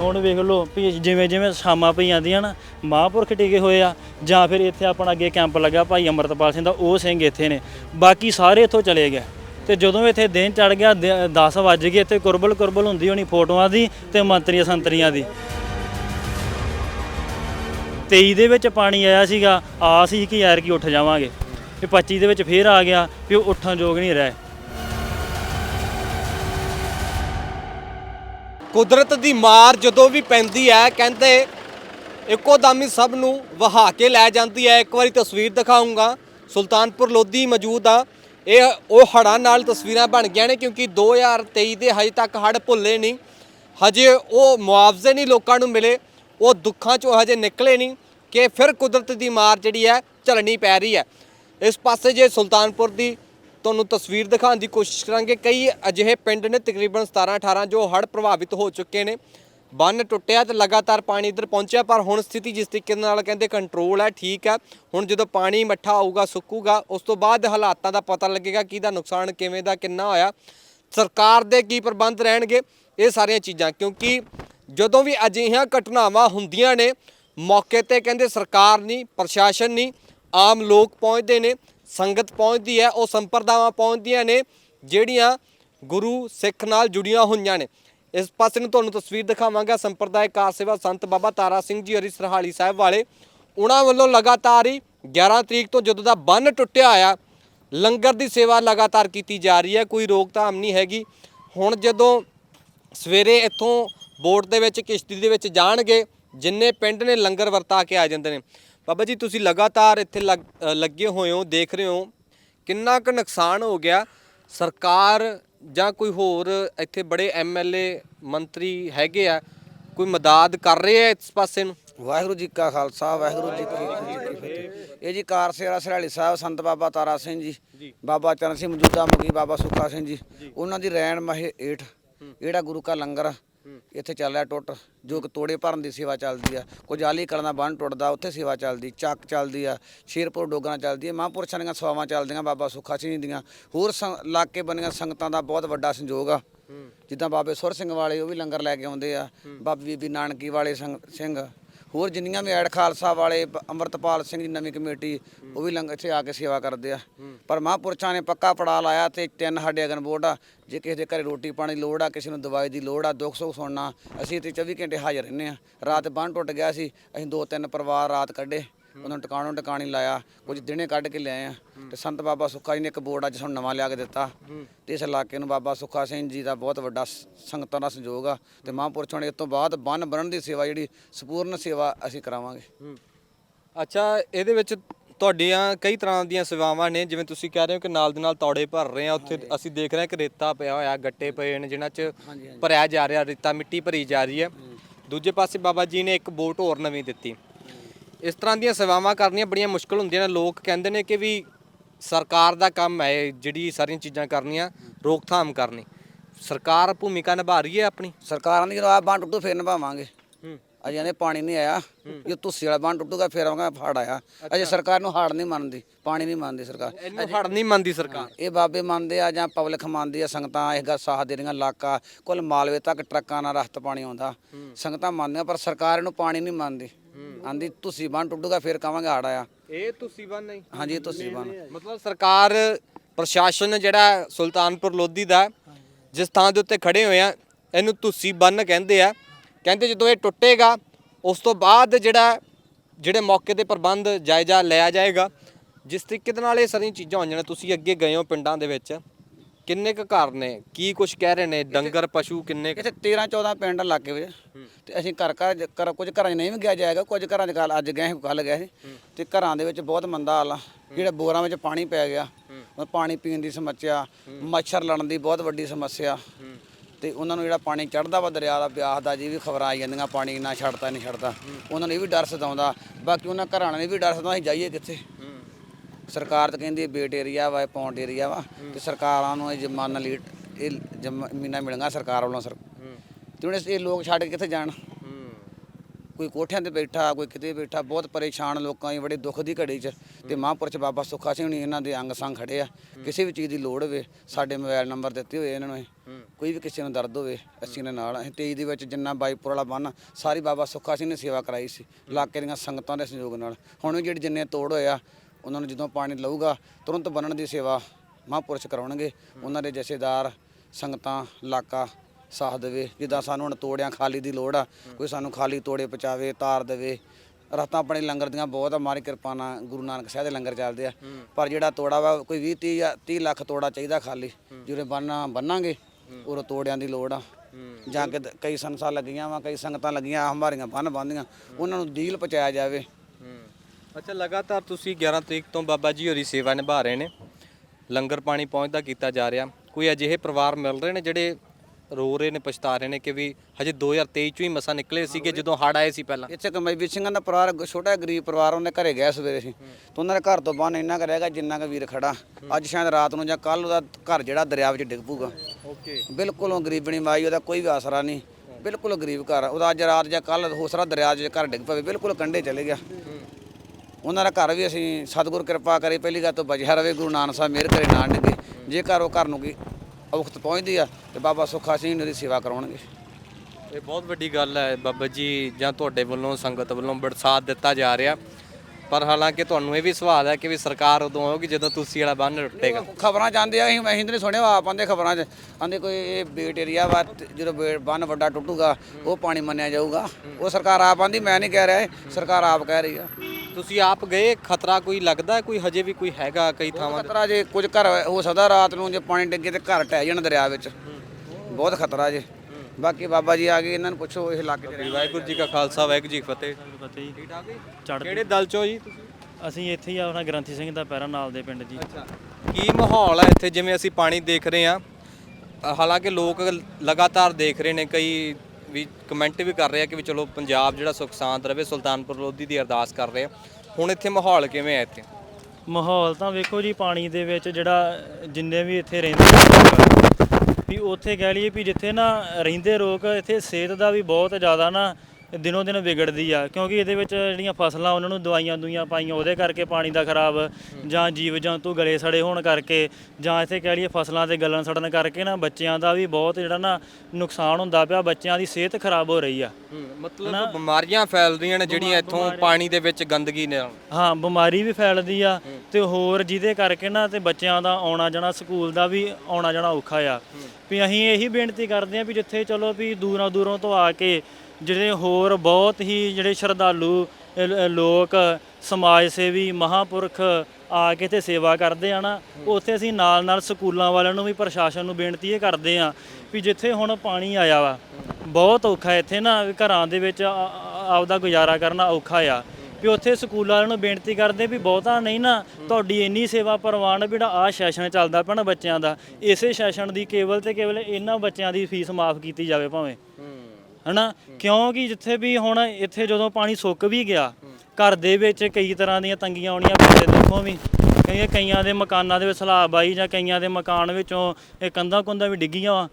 Speaker 5: ਹੁਣ ਵੇਖ ਲਓ ਵੀ ਜਿਵੇਂ ਜਿਵੇਂ ਸ਼ਾਮਾਂ ਪਈ ਜਾਂਦੀਆਂ ਨਾ ਮਹਾਂਪੁਰਖ ਟਿਕੇ ਹੋਏ ਆ ਜਾਂ ਫਿਰ ਇੱਥੇ ਆਪਣਾ ਅੱਗੇ ਕੈਂਪ ਲੱਗਾ ਭਾਈ ਅਮਰਤਪਾਲ ਸਿੰਘ ਦਾ ਉਹ ਸਿੰਘ ਇੱਥੇ ਨੇ। ਬਾਕੀ ਸਾਰੇ ਇੱਥੋਂ ਚਲੇ ਗਏ। ਤੇ ਜਦੋਂ ਇੱਥੇ ਦਿਨ ਚੜ ਗਿਆ 10 ਵੱਜ ਗਏ ਇੱਥੇ ਕੁਰਬਲ ਕੁਰਬਲ ਹੁੰਦੀ ਹੋਣੀ ਫੋਟੋਆਂ ਦੀ ਤੇ ਮੰਤਰੀਆਂ ਸੰਤਰੀਆਂ ਦੀ। 23 ਦੇ ਵਿੱਚ ਪਾਣੀ ਆਇਆ ਸੀਗਾ, ਆਸ ਸੀ ਕਿ ਯਾਰ ਕੀ ਉੱਠ ਜਾਵਾਂਗੇ। ਤੇ 25 ਦੇ ਵਿੱਚ ਫੇਰ ਆ ਗਿਆ ਵੀ ਉਹ ਉੱਠਣ ਯੋਗ ਨਹੀਂ ਰਹੇ।
Speaker 2: ਕੁਦਰਤ ਦੀ ਮਾਰ ਜਦੋਂ ਵੀ ਪੈਂਦੀ ਹੈ, ਕਹਿੰਦੇ ਇੱਕੋ ਦਮ ਹੀ ਸਭ ਨੂੰ ਵਹਾ ਕੇ ਲੈ ਜਾਂਦੀ ਹੈ। ਇੱਕ ਵਾਰੀ ਤਸਵੀਰ ਦਿਖਾਉਂਗਾ ਸੁਲਤਾਨਪੁਰ ਲੋਧੀ ਮੌਜੂਦ ਆ। ਇਹ ਉਹ ਹੜ੍ਹਾਂ ਨਾਲ ਤਸਵੀਰਾਂ ਬਣ ਗਈਆਂ ਨੇ, ਕਿਉਂਕਿ 2023 ਦੇ ਹਜੇ ਤੱਕ ਹੜ੍ਹ ਭੁੱਲੇ ਨਹੀਂ। ਹਜੇ ਉਹ ਮੁਆਵਜ਼ੇ ਨਹੀਂ ਲੋਕਾਂ ਨੂੰ ਮਿਲੇ। ਉਹ ਦੁੱਖਾਂ ਚੋਂ ਹਜੇ ਨਿਕਲੇ ਨਹੀਂ ਕਿ ਫਿਰ ਕੁਦਰਤ ਦੀ ਮਾਰ ਜਿਹੜੀ ਹੈ ਝੱਲਣੀ ਪੈ ਰਹੀ ਹੈ। ਇਸ ਪਾਸੇ ਜੇ ਸੁਲਤਾਨਪੁਰ ਦੀ ਤੁਹਾਨੂੰ ਤਸਵੀਰ ਦਿਖਾਉਣ ਦੀ ਕੋਸ਼ਿਸ਼ ਕਰਾਂਗੇ, ਕਈ ਅਜਿਹੇ ਪਿੰਡ ਨੇ ਤਕਰੀਬਨ 17 18 ਜੋ ਹੜ੍ਹ ਪ੍ਰਭਾਵਿਤ ਹੋ ਚੁੱਕੇ ਨੇ। ਬੰਨ ਟੁੱਟਿਆ ਤੇ ਲਗਾਤਾਰ ਪਾਣੀ ਇੱਧਰ ਪਹੁੰਚਿਆ, ਪਰ ਹੁਣ ਸਥਿਤੀ ਜਿਸ ਤਰੀਕੇ ਨਾਲ ਕਹਿੰਦੇ ਕੰਟਰੋਲ ਹੈ, ਠੀਕ ਹੈ। ਹੁਣ ਜਦੋਂ ਪਾਣੀ ਮੱਠਾ ਆਊਗਾ, ਸੁੱਕੂਗਾ, ਉਸ ਤੋਂ ਬਾਅਦ ਹਾਲਾਤਾਂ ਦਾ ਪਤਾ ਲੱਗੇਗਾ ਕਿਹਦਾ ਨੁਕਸਾਨ ਕਿਵੇਂ ਦਾ, ਕਿੰਨਾ ਹੋਇਆ। ਸਰਕਾਰ ਦੇ ਕੀ ਪ੍ਰਬੰਧ ਰਹਿਣਗੇ, ਇਹ ਸਾਰੀਆਂ ਚੀਜ਼ਾਂ, ਕਿਉਂਕਿ ਜਦੋਂ ਵੀ ਅਜਿਹੀਆਂ ਘਟਨਾਵਾਂ ਹੁੰਦੀਆਂ ਨੇ, ਮੌਕੇ ਤੇ ਕਹਿੰਦੇ ਸਰਕਾਰ ਨਹੀਂ ਪ੍ਰਸ਼ਾਸਨ ਨਹੀਂ ਆਮ ਲੋਕ ਪਹੁੰਚਦੇ ਨੇ, ਸੰਗਤ ਪਹੁੰਚਦੀ ਹੈ, ਉਹ ਸੰਪਰਦਾਵਾਂ ਪਹੁੰਚਦੀਆਂ ਨੇ, ਜਿਹੜੀਆਂ ਗੁਰੂ ਸਿੱਖ ਨਾਲ ਜੁੜੀਆਂ ਹੋਈਆਂ ਨੇ। ਇਸ ਪਾਸੇ ਨੂੰ ਤੁਹਾਨੂੰ ਤਸਵੀਰ ਦਿਖਾਵਾਂਗਾ, ਸੰਪਰਦਾਇਕ ਕਾਰ ਸੇਵਾ ਸੰਤ ਬਾਬਾ ਤਾਰਾ ਸਿੰਘ ਜੀ ਹਰੀ ਸਰਹਾਲੀ ਸਾਹਿਬ ਵਾਲੇ। ਉਹਨਾਂ ਵੱਲੋਂ ਲਗਾਤਾਰ ਹੀ 11 ਤਰੀਕ ਤੋਂ ਜਦੋਂ ਦਾ ਬੰਨ ਟੁੱਟਿਆ ਆ, ਲੰਗਰ ਦੀ ਸੇਵਾ ਲਗਾਤਾਰ ਕੀਤੀ ਜਾ ਰਹੀ ਹੈ, ਕੋਈ ਰੋਕਥਾਮ ਨਹੀਂ ਹੈਗੀ। ਹੁਣ ਜਦੋਂ ਸਵੇਰੇ ਇੱਥੋਂ ਬੋਟ ਦੇ ਵਿੱਚ ਕਿਸ਼ਤੀ ਦੇ ਵਿੱਚ ਜਾਣਗੇ ਜਿੰਨੇ ਪਿੰਡ ਨੇ ਲੰਗਰ ਵਰਤਾ ਕੇ ਆ ਜਾਂਦੇ ਨੇ। ਬਾਬਾ ਜੀ ਤੁਸੀਂ ਲਗਾਤਾਰ ਇੱਥੇ ਲੱਗ- ਹੋਏ ਹੋ ਦੇਖ ਰਹੇ ਹੋ ਕਿੰਨਾ ਕੁ ਨੁਕਸਾਨ ਹੋ ਗਿਆ। ਸਰਕਾਰ ਜਾਂ ਕੋਈ ਹੋਰ ਇੱਥੇ ਬੜੇ ਐਮਐਲਏ ਮੰਤਰੀ ਹੈਗੇ ਆ ਕੋਈ ਮਦਦ ਕਰ ਰਹੇ ਆ ਇਸ ਪਾਸੇ ਨੂੰ?
Speaker 3: ਵਾਹਿਗੁਰੂ ਜੀ ਕਾ ਖਾਲਸਾ ਵਾਹਿਗੁਰੂ ਜੀ ਕੀ ਫਤਿਹ। ਇਹ ਜੀ ਕਾਰ ਸੇਰਾ ਸਰਹਾਲੀ ਸਾਹਿਬ ਸੰਤ ਬਾਬਾ ਤਾਰਾ ਸਿੰਘ ਜੀ ਬਾਬਾ ਚਰਨ ਸਿੰਘ ਮੌਜੂਦਾ ਮੁਖੀ ਬਾਬਾ ਸੁੱਖਾ ਸਿੰਘ ਜੀ। ਉਹਨਾਂ ਦੀ ਰੈਣ ਮਹੇ ਏਠ ਜਿਹੜਾ ਗੁਰੂ ਕਾ ਲੰਗਰ ਇੱਥੇ ਚੱਲ ਰਿਹਾ ਟੁੱਟ ਜੋ ਕਿ ਤੋੜੇ ਭਰਨ ਦੀ ਸੇਵਾ ਚੱਲਦੀ ਆ। ਕੁਝ ਆਲੀ ਕਲਾਂ ਦਾ ਬੰਨ ਟੁੱਟਦਾ ਉੱਥੇ ਸੇਵਾ ਚੱਲਦੀ ਚੱਕ ਚੱਲਦੀ ਆ। ਸ਼ੇਰਪੁਰ ਡੋਗਰਾਂ ਚੱਲਦੀ ਆ ਮਹਾਂਪੁਰਸ਼ਾਂ ਦੀਆਂ ਸੇਵਾਵਾਂ ਚੱਲਦੀਆਂ ਬਾਬਾ ਸੁੱਖਾ ਸਿੰਘ ਦੀਆਂ। ਹੋਰ ਇਲਾਕੇ ਬਣੀਆਂ ਸੰਗਤਾਂ ਦਾ ਬਹੁਤ ਵੱਡਾ ਸੰਯੋਗ ਆ। ਜਿੱਦਾਂ ਬਾਬੇ ਸੁਰ ਸਿੰਘ ਵਾਲੇ ਉਹ ਵੀ ਲੰਗਰ ਲੈ ਕੇ ਆਉਂਦੇ ਆ। ਬਾਬੀ ਬੀਬੀ ਨਾਨਕੀ ਵਾਲੇ ਸਿੰਘ ਹੋਰ ਜਿੰਨੀਆਂ ਵੀ ਐਡ ਖਾਲਸਾ ਵਾਲੇ ਪ- ਅੰਮ੍ਰਿਤਪਾਲ ਸਿੰਘ ਦੀ ਨਵੀਂ ਕਮੇਟੀ ਉਹ ਵੀ ਲੰਗਰ ਇੱਥੇ ਆ ਕੇ ਸੇਵਾ ਕਰਦੇ ਆ। ਪਰ ਮਹਾਂਪੁਰਸ਼ਾਂ ਨੇ ਪੱਕਾ ਪੜਾ ਲਾਇਆ ਤੇ ਤਿੰਨ ਸਾਡੇ ਅਗਨ ਬੋਰਡ ਆ। ਜੇ ਕਿਸੇ ਦੇ ਘਰੇ ਰੋਟੀ ਪਾਣੀ ਦੀ ਲੋੜ ਆ ਕਿਸੇ ਨੂੰ ਦਵਾਈ ਦੀ ਲੋੜ ਆ ਦੁੱਖ ਸੁੱਖ ਸੁਣਨਾ ਅਸੀਂ ਇੱਥੇ 24 ਘੰਟੇ ਹਾਜ਼ਰ ਰਹਿੰਦੇ ਆ। ਰਾਤ ਬੰਨ ਟੁੱਟ ਗਿਆ ਸੀ ਅਸੀਂ ਦੋ ਤਿੰਨ ਪਰਿਵਾਰ ਰਾਤ ਕੱਢੇ। ਉਹਨਾਂ ਨੂੰ ਟਿਕਾਣੋਂ ਟਿਕਾਣੀ ਲਾਇਆ ਕੁਝ ਦਿਨੇ ਕੱਢ ਕੇ ਲਿਆਏ ਆ। ਤੇ ਸੰਤ ਬਾਬਾ ਸੁੱਖਾ ਜੀ ਨੇ ਇੱਕ ਬੋਰਡ ਅੱਜ ਸਾਨੂੰ ਨਵਾਂ ਲਿਆ ਕੇ ਦਿੱਤਾ। ਤੇ ਇਸ ਇਲਾਕੇ ਨੂੰ ਬਾਬਾ ਸੁੱਖਾ ਸਿੰਘ ਜੀ ਦਾ ਬਹੁਤ ਵੱਡਾ ਸੰਗਤਾਂ ਦਾ ਸੰਯੋਗ ਆ। ਤੇ ਮਹਾਂਪੁਰਸ਼ਾਂ ਨੇ ਇਸ ਤੋਂ ਬਾਅਦ ਬੰਨ ਬਣਨ ਦੀ ਸੇਵਾ ਜਿਹੜੀ ਸੰਪੂਰਨ ਸੇਵਾ ਅਸੀਂ ਕਰਾਵਾਂਗੇ।
Speaker 2: ਅੱਛਾ ਇਹਦੇ ਵਿੱਚ ਤੁਹਾਡੀਆਂ ਕਈ ਤਰ੍ਹਾਂ ਦੀਆਂ ਸੇਵਾਵਾਂ ਨੇ ਜਿਵੇਂ ਤੁਸੀਂ ਕਹਿ ਰਹੇ ਹੋ ਕਿ ਨਾਲ ਦੇ ਨਾਲ ਤੌੜੇ ਭਰ ਰਹੇ ਆ ਉੱਥੇ ਅਸੀਂ ਦੇਖ ਰਹੇ ਹਾਂ ਕਿ ਰੇਤਾ ਪਿਆ ਹੋਇਆ ਗੱਟੇ ਪਏ ਨੇ ਜਿਨ੍ਹਾਂ 'ਚ ਭਰਿਆ ਜਾ ਰਿਹਾ ਰੇਤਾ ਮਿੱਟੀ ਭਰੀ ਜਾ ਰਹੀ ਹੈ। ਦੂਜੇ ਪਾਸੇ ਬਾਬਾ ਜੀ ਨੇ ਇੱਕ ਵੋਟ ਹੋਰ ਨਵੀਂ ਦਿੱਤੀ। ਇਸ ਤਰ੍ਹਾਂ ਦੀਆਂ ਸੇਵਾਵਾਂ ਕਰਨੀਆਂ ਬੜੀਆਂ ਮੁਸ਼ਕਲ ਹੁੰਦੀਆਂ ਨੇ। ਲੋਕ ਕਹਿੰਦੇ ਨੇ ਕਿ ਵੀ ਸਰਕਾਰ ਦਾ ਕੰਮ ਹੈ ਇਹ ਜਿਹੜੀ ਸਾਰੀਆਂ ਚੀਜ਼ਾਂ ਕਰਨੀਆਂ ਰੋਕਥਾਮ ਕਰਨੀ। ਸਰਕਾਰ ਭੂਮਿਕਾ ਨਿਭਾ ਰਹੀ ਹੈ ਆਪਣੀ?
Speaker 3: ਸਰਕਾਰਾਂ ਦੀ ਜਦੋਂ ਆ ਬੰਨ ਟੁੱਟੂ ਫੇਰ ਨਿਭਾਵਾਂਗੇ।
Speaker 2: ਹੂੰ।
Speaker 3: ਅਜੇ ਨੇ ਪਾਣੀ ਨਹੀਂ ਆਇਆ। ਜੇ ਤੁਸੀ ਵਾਲਾ ਬੰਨ ਟੁੱਟੂਗਾ ਫੇਰ ਆਵਾਂਗਾ ਫੜ ਆਇਆ। ਅਜੇ ਸਰਕਾਰ ਨੂੰ ਹਾੜ ਨਹੀਂ ਮੰਨਦੀ ਪਾਣੀ ਨਹੀਂ ਮੰਨਦੀ ਸਰਕਾਰ।
Speaker 2: ਇਹਨੂੰ ਹੜ ਨਹੀਂ ਮੰਨਦੀ ਸਰਕਾਰ।
Speaker 3: ਇਹ ਬਾਬੇ ਮੰਨਦੇ ਆ ਜਾਂ ਪਬਲਿਕ ਮੰਨਦੀ ਆ ਸੰਗਤਾਂ ਇਹ ਗੱਲ ਸਾਥ ਦੇ ਰਹੀਆਂ ਇਲਾਕਾ ਕੁੱਲ ਮਾਲਵੇ ਤੱਕ ਟਰੱਕਾਂ ਨਾਲ ਰਸਤ ਪਾਣੀ ਆਉਂਦਾ। ਸੰਗਤਾਂ ਮੰਨਦੀਆਂ ਪਰ ਸਰਕਾਰ ਇਹਨੂੰ ਪਾਣੀ ਨਹੀਂ ਮੰਨਦੀ। ਆਂਦੀ ਤੁਸੀਂ ਬੰਨ ਟੁੱਟੂਗਾ ਫੇਰ ਕਵਾਂਗੇ ਹਾੜ ਆਇਆ
Speaker 2: ਇਹ ਤੁਸੀਂ ਬਣ ਨਹੀਂ?
Speaker 3: ਹਾਂਜੀ ਤੁਸੀਂ ਬੰਨ।
Speaker 2: ਮਤਲਬ ਸਰਕਾਰ ਪ੍ਰਸ਼ਾਸਨ ਜਿਹੜਾ ਸੁਲਤਾਨਪੁਰ ਲੋਧੀ ਦਾ ਜਿਸ ਥਾਂ ਦੇ ਉੱਤੇ ਖੜੇ ਹੋਏ ਆ ਇਹਨੂੰ ਤੁਸੀਂ ਬੰਨ ਕਹਿੰਦੇ ਆ। ਕਹਿੰਦੇ ਜਦੋਂ ਇਹ ਟੁੱਟੇਗਾ ਉਸ ਤੋਂ ਬਾਅਦ ਜਿਹੜਾ ਜਿਹੜੇ ਮੌਕੇ ਤੇ ਪ੍ਰਬੰਧ ਜਾਇਜ਼ਾ ਲਿਆ ਜਾਏਗਾ ਜਿਸ ਤਰੀਕੇ ਦੇ ਨਾਲ ਇਹ ਸਾਰੀਆਂ ਚੀਜ਼ਾਂ ਹੋਈਆਂ ਨੇ ਤੁਸੀਂ ਅੱਗੇ ਗਏ ਹੋ ਪਿੰਡਾਂ ਦੇ ਵਿੱਚ। ਕਿੰਨੇ ਕੁ ਘਰ ਨੇ? ਕੀ ਕੁਝ ਕਹਿ ਰਹੇ ਨੇ? ਡੰਗਰ ਪਸ਼ੂ ਕਿੰਨੇ ਕੁ-
Speaker 3: ਇੱਥੇ 13 14 ਪਿੰਡ ਇਲਾਕੇ ਵਿੱਚ ਤੇ ਅਸੀਂ ਘਰ ਘਰ ਜ- ਘਰ ਕੁਝ ਘਰਾਂ 'ਚ ਨਹੀਂ ਵੀ ਗਿਆ ਜਾਏਗਾ ਕੁਝ ਘਰਾਂ 'ਚ ਕੱਲ ਅੱਜ ਗਏ ਕੱਲ ਗਏ ਸੀ। ਤੇ ਘਰਾਂ ਦੇ ਵਿੱਚ ਬਹੁਤ ਮੰਦਾ ਹਾਲ ਆ। ਜਿਹੜੇ ਬੋਰਾਂ ਵਿੱਚ ਪਾਣੀ ਪੈ ਗਿਆ ਉਹ ਪਾਣੀ ਪੀਣ ਦੀ ਸਮੱਸਿਆ ਮੱਛਰ ਲੜਨ ਦੀ ਬਹੁਤ ਵੱਡੀ ਸਮੱਸਿਆ। ਤੇ ਉਹਨਾਂ ਨੂੰ ਜਿਹੜਾ ਪਾਣੀ ਚੜਦਾ ਵਾ ਦਰਿਆ ਦਾ ਵਿਆਹ ਦਾ ਜੀ ਵੀ ਖਬਰਾਂ ਆਈ ਜਾਂਦੀਆਂ ਪਾਣੀ ਨਾ ਛੱਡਦਾ ਨਹੀਂ ਛੱਡਦਾ। ਉਹਨਾਂ ਨੂੰ ਇਹ ਵੀ ਡਰ ਸਤਾਉਂਦਾ। ਬਾਕੀ ਉਹਨਾਂ ਘਰਾਂ ਨੇ ਵੀ ਡਰ ਸਤਾਉਂਦਾ ਅਸੀਂ ਜਾਈਏ ਕਿੱਥੇ? ਸਰਕਾਰ ਤਾਂ ਕਹਿੰਦੀ ਬੇਟ ਏਰੀਆ ਵਾ, ਇਹ ਪੌਂਡ ਏਰੀਆ ਵਾ, ਤੇ ਸਰਕਾਰਾਂ ਨੂੰ ਇਹ ਜਮਾਨਾ ਲੀਡ, ਇਹ ਜ਼ਮੀਨਾਂ ਮਿਲਣਗਾ ਸਰਕਾਰ ਵੱਲੋਂ ਸਰ, ਤੇ ਹੁਣ ਇਹ ਲੋਕ ਛੱਡ ਕੇ ਕਿੱਥੇ ਜਾਣ? ਕੋਈ ਕੋਠਿਆਂ ਤੇ ਬੈਠਾ, ਕੋਈ ਕਿਤੇ ਬੈਠਾ, ਬਹੁਤ ਪਰੇਸ਼ਾਨ ਲੋਕਾਂ ਦੀ, ਬੜੇ ਦੁੱਖ ਦੀ ਘੜੀ 'ਚ, ਤੇ ਮਹਾਂਪੁਰਸ਼ ਬਾਬਾ ਸੁੱਖਾ ਸਿੰਘ ਨੇ ਇਹਨਾਂ ਦੇ ਅੰਗ ਸੰਗ ਖੜੇ ਆ। ਕਿਸੇ ਵੀ ਚੀਜ਼ ਦੀ ਲੋੜ ਹੋਵੇ, ਸਾਡੇ ਮੋਬਾਈਲ ਨੰਬਰ ਦਿੱਤੇ ਹੋਏ ਇਹਨਾਂ ਨੂੰ ਕੋਈ ਵੀ ਕਿਸੇ ਨੂੰ ਦਰਦ ਹੋਵੇ, ਅਸੀਂ ਇਹਨਾਂ ਨਾਲ ਅਸੀਂ 23 ਦੇ ਵਿੱਚ ਜਿੰਨਾ ਬਾਈਪੁਰ ਵਾਲਾ ਬੰਨ ਸਾਰੀ ਬਾਬਾ ਸੁੱਖਾ ਸਿੰਘ ਨੇ ਸੇਵਾ ਕਰਾਈ ਸੀ, ਇਲਾਕੇ ਦੀਆਂ ਸੰਗਤਾਂ ਦੇ ਸਹਿਯੋਗ ਨਾਲ। ਹੁਣ ਵੀ ਜਿਹੜੇ ਜਿੰਨੇ ਤੋੜ ਹੋਇਆ ਉਹਨਾਂ ਨੂੰ ਜਦੋਂ ਪਾਣੀ ਲਊਗਾ ਤੁਰੰਤ ਬੰਨਣ ਦੀ ਸੇਵਾ ਮਹਾਂਪੁਰਸ਼ ਕਰਾਉਣਗੇ। ਉਹਨਾਂ ਦੇ ਜਥੇਦਾਰ ਸੰਗਤਾਂ ਇਲਾਕਾ ਸਾਥ ਦੇਵੇ ਜਿੱਦਾਂ ਸਾਨੂੰ ਹੁਣ ਤੋੜਿਆਂ ਖਾਲੀ ਦੀ ਲੋੜ ਆ। ਕੋਈ ਸਾਨੂੰ ਖਾਲੀ ਤੋੜੇ ਪਚਾਵੇ ਤਾਰ ਦੇਵੇ। ਰਸਤਾ ਆਪਣੇ ਲੰਗਰ ਦੀਆਂ ਬਹੁਤ ਆ ਮਾਰੀ ਕਿਰਪਾ ਨਾਲ ਗੁਰੂ ਨਾਨਕ ਸਾਹਿਬ ਦੇ ਲੰਗਰ ਚੱਲਦੇ ਆ। ਪਰ ਜਿਹੜਾ ਤੋੜਾ ਵਾ ਕੋਈ 20 30 ਜਾਂ 30 ਲੱਖ ਤੋੜਾ ਚਾਹੀਦਾ ਖਾਲੀ। ਜਿਹੜੇ ਬੰਨਾ ਬੰਨਾਂਗੇ ਉਹ ਤੋੜਿਆਂ ਦੀ ਲੋੜ ਆ। ਜਾਂ ਕਿ ਕਈ ਸੰਸਾਂ ਲੱਗੀਆਂ ਵਾ ਕਈ ਸੰਗਤਾਂ ਲੱਗੀਆਂ ਹਮਾਰੀਆਂ ਬੰਨ ਬੰਦੀਆਂ ਉਹਨਾਂ ਨੂੰ ਡੀਲ ਪਹੁੰਚਾਇਆ ਜਾਵੇ।
Speaker 2: ਅੱਛਾ ਲਗਾਤਾਰ ਤੁਸੀਂ 11 ਤਰੀਕ ਤੋਂ ਬਾਬਾ ਜੀ ਹੋਰੀ ਸੇਵਾ ਨਿਭਾ ਰਹੇ ਨੇ। ਲੰਗਰ ਪਾਣੀ ਪਹੁੰਚਦਾ ਕੀਤਾ ਜਾ ਰਿਹਾ। ਕੋਈ ਅਜਿਹੇ ਪਰਿਵਾਰ ਮਿਲ ਰਹੇ ਨੇ ਜਿਹੜੇ ਰੋ ਰਹੇ ਨੇ ਪਛਤਾ ਰਹੇ ਨੇ ਕਿ ਵੀ ਹਜੇ 2023 ਚੋਂ ਹੀ ਮਸਾ ਨਿਕਲੇ ਸੀਗੇ ਜਦੋਂ ਹੜ ਆਏ ਸੀ ਪਹਿਲਾਂ?
Speaker 3: ਇੱਥੇ ਕਮੈਬੀ ਸਿੰਘਾਂ ਦਾ ਪਰਿਵਾਰ ਛੋਟਾ ਜਿਹਾ ਗਰੀਬ ਪਰਿਵਾਰ ਉਹਨੇ ਘਰੇ ਗਿਆ ਸਵੇਰੇ ਸੀ। ਤੇ ਉਹਨਾਂ ਦੇ ਘਰ ਤੋਂ ਬਾਹਰ ਇੰਨਾ ਕੁ ਰਹਿ ਗਿਆ ਜਿੰਨਾ ਕੁ ਵੀਰ ਖੜਾ। ਅੱਜ ਸ਼ਾਇਦ ਰਾਤ ਨੂੰ ਜਾਂ ਕੱਲ ਉਹਦਾ ਘਰ ਜਿਹੜਾ ਦਰਿਆ ਵਿੱਚ ਡਿੱਗ ਪੂਗਾ
Speaker 2: ਓਕੇ।
Speaker 3: ਬਿਲਕੁਲ ਉਹ ਗਰੀਬਣੀ ਮਾਈ ਉਹਦਾ ਕੋਈ ਵੀ ਆਸਰਾ ਨਹੀਂ। ਬਿਲਕੁਲ ਗਰੀਬ ਘਰ। ਉਹਦਾ ਅੱਜ ਰਾਤ ਜਾਂ ਕੱਲ ਹੋਸਰਾ ਦਰਿਆ 'ਚ ਘਰ ਡਿੱਗ ਪਵੇ। ਬਿਲਕੁਲ ਕੰਢੇ ਚਲੇ ਗਿਆ। ਉਹਨਾਂ ਦਾ ਘਰ ਵੀ ਅਸੀਂ ਸਤਿਗੁਰ ਕਿਰਪਾ ਕਰੇ ਪਹਿਲੀ ਗੱਲ ਤੋਂ ਬਚਿਆ ਰਵੇ ਗੁਰੂ ਨਾਨਕ ਸਾਹਿਬ ਮਿਹਰ ਕਰੇ ਨਾ ਡਿੱਗੇ ਜੇ ਘਰ ਉਹ ਘਰ ਨੂੰ ਕੀ ਔਖਤ ਪਹੁੰਚਦੀ ਆ ਤੇ ਬਾਬਾ ਸੁੱਖਾ ਸਿੰਘ ਉਹਦੀ ਸੇਵਾ ਕਰਾਉਣਗੇ।
Speaker 2: ਇਹ ਬਹੁਤ ਵੱਡੀ ਗੱਲ ਹੈ ਬਾਬਾ ਜੀ ਜਾਂ ਤੁਹਾਡੇ ਵੱਲੋਂ ਸੰਗਤ ਵੱਲੋਂ ਬਰਸਾਤ ਦਿੱਤਾ ਜਾ ਰਿਹਾ। ਪਰ ਹਾਲਾਂਕਿ ਤੁਹਾਨੂੰ ਇਹ ਵੀ ਸਵਾਲ ਹੈ ਕਿ ਵੀ ਸਰਕਾਰ ਉਦੋਂ ਆਊਗੀ ਜਦੋਂ ਤੁਸੀਂ ਵਾਲਾ ਬੰਨ ਟੁੱਟੇਗਾ
Speaker 3: ਖਬਰਾਂ ਜਾਂਦੇ ਆ ਅਸੀਂ ਅਸੀਂ ਤਾਂ ਨਹੀਂ ਸੁਣਿਆ ਆਪ ਆਂਦੇ ਖਬਰਾਂ 'ਚ। ਆਂਦੇ ਕੋਈ ਇਹ ਬੇਟ ਏਰੀਆ ਵਾ ਜਦੋਂ ਬੰਨ ਵੱਡਾ ਟੁੱਟੂਗਾ ਉਹ ਪਾਣੀ ਮੰਨਿਆ ਜਾਊਗਾ। ਉਹ ਸਰਕਾਰ ਆਪ ਆਂਦੀ ਮੈਂ ਨਹੀਂ ਕਹਿ ਰਿਹਾ ਸਰਕਾਰ ਆਪ ਕਹਿ ਰਹੀ ਆ।
Speaker 2: ਤੁਸੀਂ ਆਪ ਗਏ ਖਤਰਾ ਕੋਈ ਲੱਗਦਾ? ਕੋਈ ਹਜੇ ਵੀ ਕੋਈ ਹੈਗਾ ਕਈ ਥਾਵਾਂ ਤੇ?
Speaker 3: ਖਤਰਾ ਜੇ ਕੁਝ ਘਰ ਹੋ ਸਕਦਾ ਰਾਤ ਨੂੰ ਜੇ ਪਾਣੀ ਡਿੱਗੇ ਤੇ ਘਰ ਟਹਿ ਜਾਣ ਦਰਿਆ ਵਿੱਚ। ਬਹੁਤ ਖਤਰਾ ਜੇ। ਬਾਕੀ ਬਾਬਾ ਜੀ ਆ ਗਏ ਇਹਨਾਂ ਨੂੰ ਪੁੱਛੋ ਇਸ ਇਲਾਕੇ ਰਹਿਣ
Speaker 2: ਵਾਹਿਗੁਰੂ ਜੀ ਕਾ ਖਾਲਸਾ ਵਾਹਿਗੁਰੂ ਜੀ ਕੀ ਫਤਿਹ।
Speaker 5: ਪਤਾ ਹੀ
Speaker 2: ਠੀਕ ਠਾਕ ਜੀ? ਕਿਹੜੇ ਦਲ ਚੋਂ ਜੀ ਤੁਸੀਂ?
Speaker 5: ਅਸੀਂ ਇੱਥੇ ਹੀ ਆਪਣਾ ਗ੍ਰੰਥੀ ਸਿੰਘ ਦਾ ਪੈਰਾ ਨਾਲ ਦੇ ਪਿੰਡ ਜੀ।
Speaker 2: ਕੀ ਮਾਹੌਲ ਹੈ ਇੱਥੇ? ਜਿਵੇਂ ਅਸੀਂ ਪਾਣੀ ਦੇਖ ਰਹੇ ਹਾਂ ਹਾਲਾਂਕਿ ਲੋਕ ਲਗਾਤਾਰ ਦੇਖ ਰਹੇ ਨੇ ਕਈ ਵੀ ਕਮੈਂਟ ਵੀ ਕਰ ਰਹੇ ਆ ਕਿ ਵੀ ਚਲੋ ਪੰਜਾਬ ਜਿਹੜਾ ਸੁਖ ਸ਼ਾਂਤ ਰਵੇ ਸੁਲਤਾਨਪੁਰ ਲੋਧੀ ਦੀ ਅਰਦਾਸ ਕਰ ਰਹੇ ਆ। ਹੁਣ ਇੱਥੇ ਮਾਹੌਲ ਕਿਵੇਂ ਹੈ ਇੱਥੇ?
Speaker 5: ਮਾਹੌਲ ਤਾਂ ਵੇਖੋ ਜੀ ਪਾਣੀ ਦੇ ਵਿੱਚ ਜਿਹੜਾ ਜਿੰਨੇ ਵੀ ਇੱਥੇ ਰਹਿੰਦੇ ਵੀ ਉੱਥੇ ਕਹਿ ਲਈਏ ਵੀ ਜਿੱਥੇ ਨਾ ਰਹਿੰਦੇ ਲੋਕ, ਇੱਥੇ ਸਿਹਤ ਦਾ ਵੀ ਬਹੁਤ ਜ਼ਿਆਦਾ ਨਾ ਦਿਨੋਂ ਦਿਨ ਵਿਗੜਦੀ ਆ ਕਿਉਂਕਿ ਇਹਦੇ ਵਿੱਚ ਜਿਹੜੀਆਂ ਫਸਲਾਂ ਉਹਨਾਂ ਨੂੰ ਦਵਾਈਆਂ ਦੁਈਆਂ ਪਾਈਆਂ ਉਹਦੇ ਕਰਕੇ ਪਾਣੀ ਦਾ ਖਰਾਬ ਜਾਂ ਜੀਵ ਜੰਤੂ ਗਲੇ ਸੜੇ ਹੋਣ ਕਰਕੇ ਜਾਂ ਇੱਥੇ ਕਹਿ ਲਈਏ ਫਸਲਾਂ ਤੇ ਗਲਣ ਸੜਨ ਕਰਕੇ ਨਾ ਬੱਚਿਆਂ ਦਾ ਵੀ ਬਹੁਤ ਜਿਹੜਾ ਨਾ ਨੁਕਸਾਨ ਹੁੰਦਾ ਪਿਆ ਬੱਚਿਆਂ ਦੀ ਸਿਹਤ ਖਰਾਬ ਹੋ ਰਹੀ ਆ।
Speaker 2: ਮਤਲਬ ਬਿਮਾਰੀਆਂ ਫੈਲ ਰਹੀਆਂ ਨੇ ਜਿਹੜੀਆਂ ਇੱਥੋਂ ਪਾਣੀ ਦੇ ਵਿੱਚ ਗੰਦਗੀ ਨਾਲ।
Speaker 5: ਹਾਂ ਬਿਮਾਰੀ ਵੀ ਫੈਲਦੀ ਆ ਤੇ ਹੋਰ ਜਿਹਦੇ ਕਰਕੇ ਨਾ ਤੇ ਬੱਚਿਆਂ ਦਾ ਆਉਣਾ ਜਾਣਾ ਸਕੂਲ ਦਾ ਵੀ ਆਉਣਾ ਜਾਣਾ ਔਖਾ ਆ। ਵੀ ਅਸੀਂ ਇਹੀ ਬੇਨਤੀ ਕਰਦੇ ਆ ਵੀ ਜਿੱਥੇ ਚਲੋ ਵੀ ਦੂਰਾਂ ਦੂਰੋਂ ਤੋਂ ਆ ਕੇ ਜਿਹੜੇ ਹੋਰ ਬਹੁਤ ਹੀ ਜਿਹੜੇ ਸ਼ਰਧਾਲੂ ਲੋਕ, ਸਮਾਜ ਸੇਵੀ, ਮਹਾਪੁਰਖ ਆ ਕੇ ਤੇ ਸੇਵਾ ਕਰਦੇ ਆ ਨਾ, ਉੱਥੇ ਅਸੀਂ ਨਾਲ ਨਾਲ ਸਕੂਲਾਂ ਵਾਲਿਆਂ ਨੂੰ ਵੀ, ਪ੍ਰਸ਼ਾਸਨ ਨੂੰ ਬੇਨਤੀ ਇਹ ਕਰਦੇ ਆ ਵੀ ਜਿੱਥੇ ਹੁਣ ਪਾਣੀ ਆਇਆ ਵਾ, ਬਹੁਤ ਔਖਾ ਇੱਥੇ ਨਾ ਘਰਾਂ ਦੇ ਵਿੱਚ ਆਪਦਾ ਗੁਜ਼ਾਰਾ ਕਰਨਾ ਔਖਾ ਆ। ਵੀ ਉੱਥੇ ਸਕੂਲਾਂ ਵਾਲਿਆਂ ਨੂੰ ਬੇਨਤੀ ਕਰਦੇ ਵੀ ਬਹੁਤਾ ਨਹੀਂ ਨਾ, ਤੁਹਾਡੀ ਇੰਨੀ ਸੇਵਾ ਪ੍ਰਵਾਨ ਵੀ ਜਿਹੜਾ ਆ ਸੈਸ਼ਨ ਚੱਲਦਾ ਪੈਣਾ ਬੱਚਿਆਂ ਦਾ, ਇਸੇ ਸੈਸ਼ਨ ਦੀ ਕੇਵਲ ਤੇ ਕੇਵਲ ਇਹਨਾਂ ਬੱਚਿਆਂ ਦੀ ਫੀਸ ਮਾਫ ਕੀਤੀ ਜਾਵੇ ਭਾਵੇਂ। ਹਨਾ? ਕਿਉਂਕਿ ਜਿੱਥੇ ਵੀ ਹੁਣ ਇੱਥੇ ਜਦੋਂ ਪਾਣੀ ਸੁੱਕ ਵੀ ਗਿਆ, ਘਰ ਦੇ ਵਿੱਚ ਕਈ ਤਰ੍ਹਾਂ ਦੀਆਂ ਤੰਗੀਆਂ ਆਉਣੀਆਂ ਪਿੱਛੇ ਦੇਖੋ ਵੀ ਕਈ ਕਈਆਂ ਦੇ ਮਕਾਨਾਂ ਦੇ ਵਿੱਚ ਸਲਾਬ ਆਈ ਜਾਂ ਕਈਆਂ ਦੇ ਮਕਾਨ ਵਿੱਚੋਂ ਇਹ ਕੰਧਾਂ ਕੁੰਧਾਂ ਵੀ ਡਿੱਗੀਆਂ ਵਾ।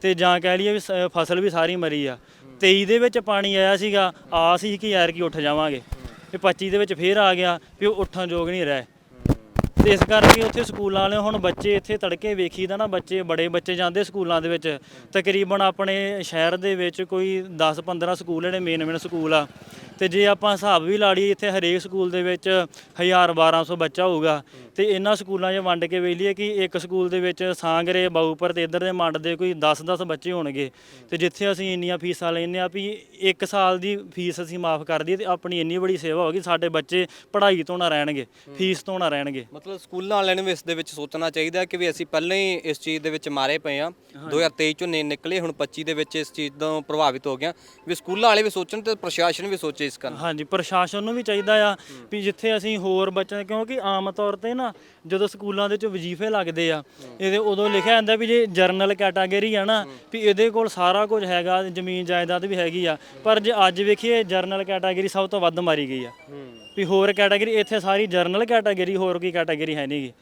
Speaker 5: ਤੇ ਜਾਂ ਕਹਿ ਲਈਏ ਵੀ ਸ- ਫਸਲ ਵੀ ਸਾਰੀ ਮਰੀ ਆ। 23 ਦੇ ਵਿੱਚ ਪਾਣੀ ਆਇਆ ਸੀਗਾ, ਆਸ ਸੀ ਕਿ ਯਾਰ ਕੀ ਉੱਠ ਜਾਵਾਂਗੇ। ਤੇ 25 ਦੇ ਵਿੱਚ ਫੇਰ ਆ ਗਿਆ, ਵੀ ਉਹ ਉੱਠਣ ਯੋਗ ਨਹੀਂ ਰਹੇ। ਤੇ ਇਸ ਕਰਕੇ ਉੱਥੇ ਸਕੂਲਾਂ ਵਾਲੇ ਹੁਣ ਬੱਚੇ ਇੱਥੇ ਤੜਕੇ ਵੇਖੀਦਾ ਨਾ, ਬੱਚੇ ਬੜੇ ਬੱਚੇ ਜਾਂਦੇ ਸਕੂਲਾਂ ਦੇ ਵਿੱਚ। ਤਕਰੀਬਨ ਆਪਣੇ ਸ਼ਹਿਰ ਦੇ ਵਿੱਚ ਕੋਈ 10 15 ਸਕੂਲ ਜਿਹੜੇ ਮੇਨ ਮੇਨ ਸਕੂਲ ਆ। ਤੇ ਜੇ ਆਪਾਂ ਹਿਸਾਬ ਵੀ ਲਾ ਲਈਏ ਇੱਥੇ ਹਰੇਕ ਸਕੂਲ ਦੇ ਵਿੱਚ 1000 1200 ਬੱਚਾ ਹੋਊਗਾ ਤੇ ਇਹਨਾਂ ਸਕੂਲਾਂ 'ਚ ਵੰਡ ਕੇ ਵੇਖ ਲਈਏ ਕਿ ਇੱਕ ਸਕੂਲ ਦੇ ਵਿੱਚ ਸਾਂਗਰੇ ਬਾਊਪਰ ਤੇ ਇਧਰ ਦੇ ਮੰਡ ਦੇ ਕੋਈ 10-10 ਬੱਚੇ ਹੋਣਗੇ। ਤੇ ਜਿੱਥੇ ਅਸੀਂ ਇੰਨੀਆਂ ਫੀਸਾਂ ਲੈਂਦੇ ਆ ਵੀ ਇੱਕ ਸਾਲ ਦੀ ਫੀਸ ਅਸੀਂ ਮਾਫ ਕਰ ਦਈਏ ਤੇ ਆਪਣੀ ਇੰਨੀ ਬੜੀ ਸੇਵਾ ਹੋਗੀ ਸਾਡੇ ਬੱਚੇ ਪੜ੍ਹਾਈ ਤੋਂ ਨਾ ਰਹਿਣਗੇ ਫੀਸ ਤੋਂ ਨਾ ਰਹਿਣਗੇ।
Speaker 2: ਮਤਲਬ ਸਕੂਲਾਂ ਵਾਲਿਆਂ ਨੂੰ ਵੀ ਇਸ ਦੇ ਵਿੱਚ ਸੋਚਣਾ ਚਾਹੀਦਾ ਕਿ ਵੀ ਅਸੀਂ ਪਹਿਲਾਂ ਹੀ ਇਸ ਚੀਜ਼ ਦੇ ਵਿੱਚ ਮਾਰੇ ਪਏ ਆ 2023 ਚੋਂ ਨੇ ਨਿਕਲੇ ਹੁਣ 25 ਦੇ ਵਿੱਚ ਇਸ ਚੀਜ਼ ਤੋਂ ਪ੍ਰਭਾਵਿਤ ਹੋ ਗਿਆ ਵੀ ਸਕੂਲਾਂ ਵਾਲੇ ਵੀ ਸੋਚਣ ਤੇ ਪ੍ਰਸ਼ਾਸਨ ਵੀ ਸੋਚੇ ਇਸ ਕਰਨ।
Speaker 5: ਹਾਂਜੀ ਪ੍ਰਸ਼ਾਸਨ ਨੂੰ ਵੀ ਚਾਹੀਦਾ ਆ ਵੀ ਜਿੱਥੇ ਅਸੀਂ ਹੋਰ ਬੱਚਿਆਂ ਕਿਉਂਕਿ ਆਮ ਤੌਰ ਤੇ ਨਾ ਜਦੋਂ ਸਕੂਲਾਂ ਦੇ ਵਿੱਚ ਵਜ਼ੀਫੇ ਲੱਗਦੇ ਆ ਇਹਦੇ ਉਦੋਂ ਲਿਖਿਆ ਜਾਂਦਾ ਵੀ ਜੇ ਜਰਨਲ ਕੈਟਾਗਰੀ ਆ ਨਾ ਵੀ ਇਹਦੇ ਕੋਲ ਸਾਰਾ ਕੁਝ ਹੈਗਾ ਜ਼ਮੀਨ ਜਾਇਦਾਦ ਵੀ ਹੈਗੀ ਆ ਪਰ ਜੇ ਅੱਜ ਵੇਖੀਏ ਜਰਨਲ ਕੈਟਾਗਰੀ ਸਭ ਤੋਂ ਵੱਧ ਮਾਰੀ ਗਈ ਆ। ਵੀ ਹੋਰ ਕੈਟਾਗਰੀ ਇੱਥੇ ਸਾਰੀ ਜਰਨਲ ਕੈਟਾਗਰੀ ਹੋਰ ਕੋਈ ਕੈਟਾਗਰੀ ਹੈ ਨਹੀਂਗੀ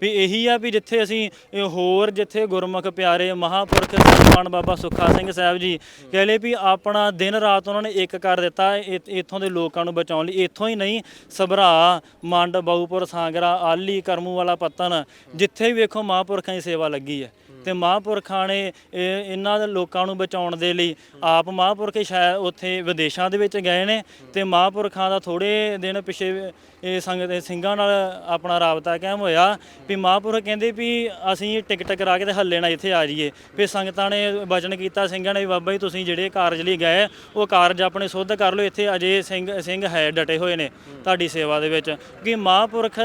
Speaker 5: ਵੀ ਇਹੀ ਆ ਵੀ ਜਿੱਥੇ ਅਸੀਂ, ਇਹ ਹੋਰ ਜਿੱਥੇ ਗੁਰਮੁਖ ਪਿਆਰੇ ਮਹਾਪੁਰਖ ਸਤਿਗੁਰਾਂ ਬਾਬਾ ਸੁੱਖਾ ਸਿੰਘ ਸਾਹਿਬ ਜੀ, ਕਹਿ ਲਏ ਵੀ ਆਪਣਾ ਦਿਨ ਰਾਤ ਉਹਨਾਂ ਨੇ ਇੱਕ ਕਰ ਦਿੱਤਾ ਇ- ਇੱਥੋਂ ਦੇ ਲੋਕਾਂ ਨੂੰ ਬਚਾਉਣ ਲਈ। ਇੱਥੋਂ ਹੀ ਨਹੀਂ, ਸਭਰਾ, ਮੰਡ, ਬਾਊਪੁਰ, ਸਾਂਗਰਾ, ਆਲੀ ਕਰਮੂ ਵਾਲਾ ਪੱਤਨ ਜਿੱਥੇ ਵੀ ਵੇਖੋ ਮਹਾਪੁਰਖਾਂ ਦੀ ਸੇਵਾ ਲੱਗੀ ਹੈ। ਤੇ ਮਹਾਂਪੁਰਖਾਂ ਨੇ ਇਹ- ਇਹਨਾਂ ਦੇ ਲੋਕਾਂ ਨੂੰ ਬਚਾਉਣ ਦੇ ਲਈ ਆਪ ਮਹਾਪੁਰਖ ਸ਼ਾਇਦ ਉੱਥੇ ਵਿਦੇਸ਼ਾਂ ਦੇ ਵਿੱਚ ਗਏ ਨੇ ਤੇ ਮਹਾਂਪੁਰਖਾਂ ਦਾ ਥੋੜੇ ਦਿਨ ਪਿਛੇ ਇਹ ਸੰਗਤ ਦੇ ਸਿੰਘਾਂ ਨਾਲ ਆਪਣਾ ਰਾਬਤਾ ਕਾਇਮ ਹੋਇਆ ਵੀ ਮਹਾਂਪੁਰਖ ਕਹਿੰਦੇ ਵੀ ਅਸੀਂ ਟਿਕਟ ਕਰਾ ਕੇ ਤੇ ਹੱਲੇ ਨਾਲ ਇੱਥੇ ਆ ਜਾਈਏ। ਵੀ ਸੰਗਤਾਂ ਨੇ ਵਚਨ ਕੀਤਾ, ਸਿੰਘਾਂ ਨੇ ਵੀ ਬਾਬਾ ਜੀ ਤੁਸੀਂ ਜਿਹੜੇ ਕਾਰਜ ਲਈ ਗਏ, ਉਹ ਕਾਰਜ ਆਪਣੇ ਸੁੱਧ ਕਰ ਲਓ, ਇੱਥੇ ਅਜੇ ਸਿੰਘ ਸਿੰਘ ਹੈ ਡਟੇ ਹੋਏ ਨੇ ਤੁਹਾਡੀ ਸੇਵਾ ਦੇ ਵਿੱਚ। ਕਿ ਮਹਾਪੁਰਖ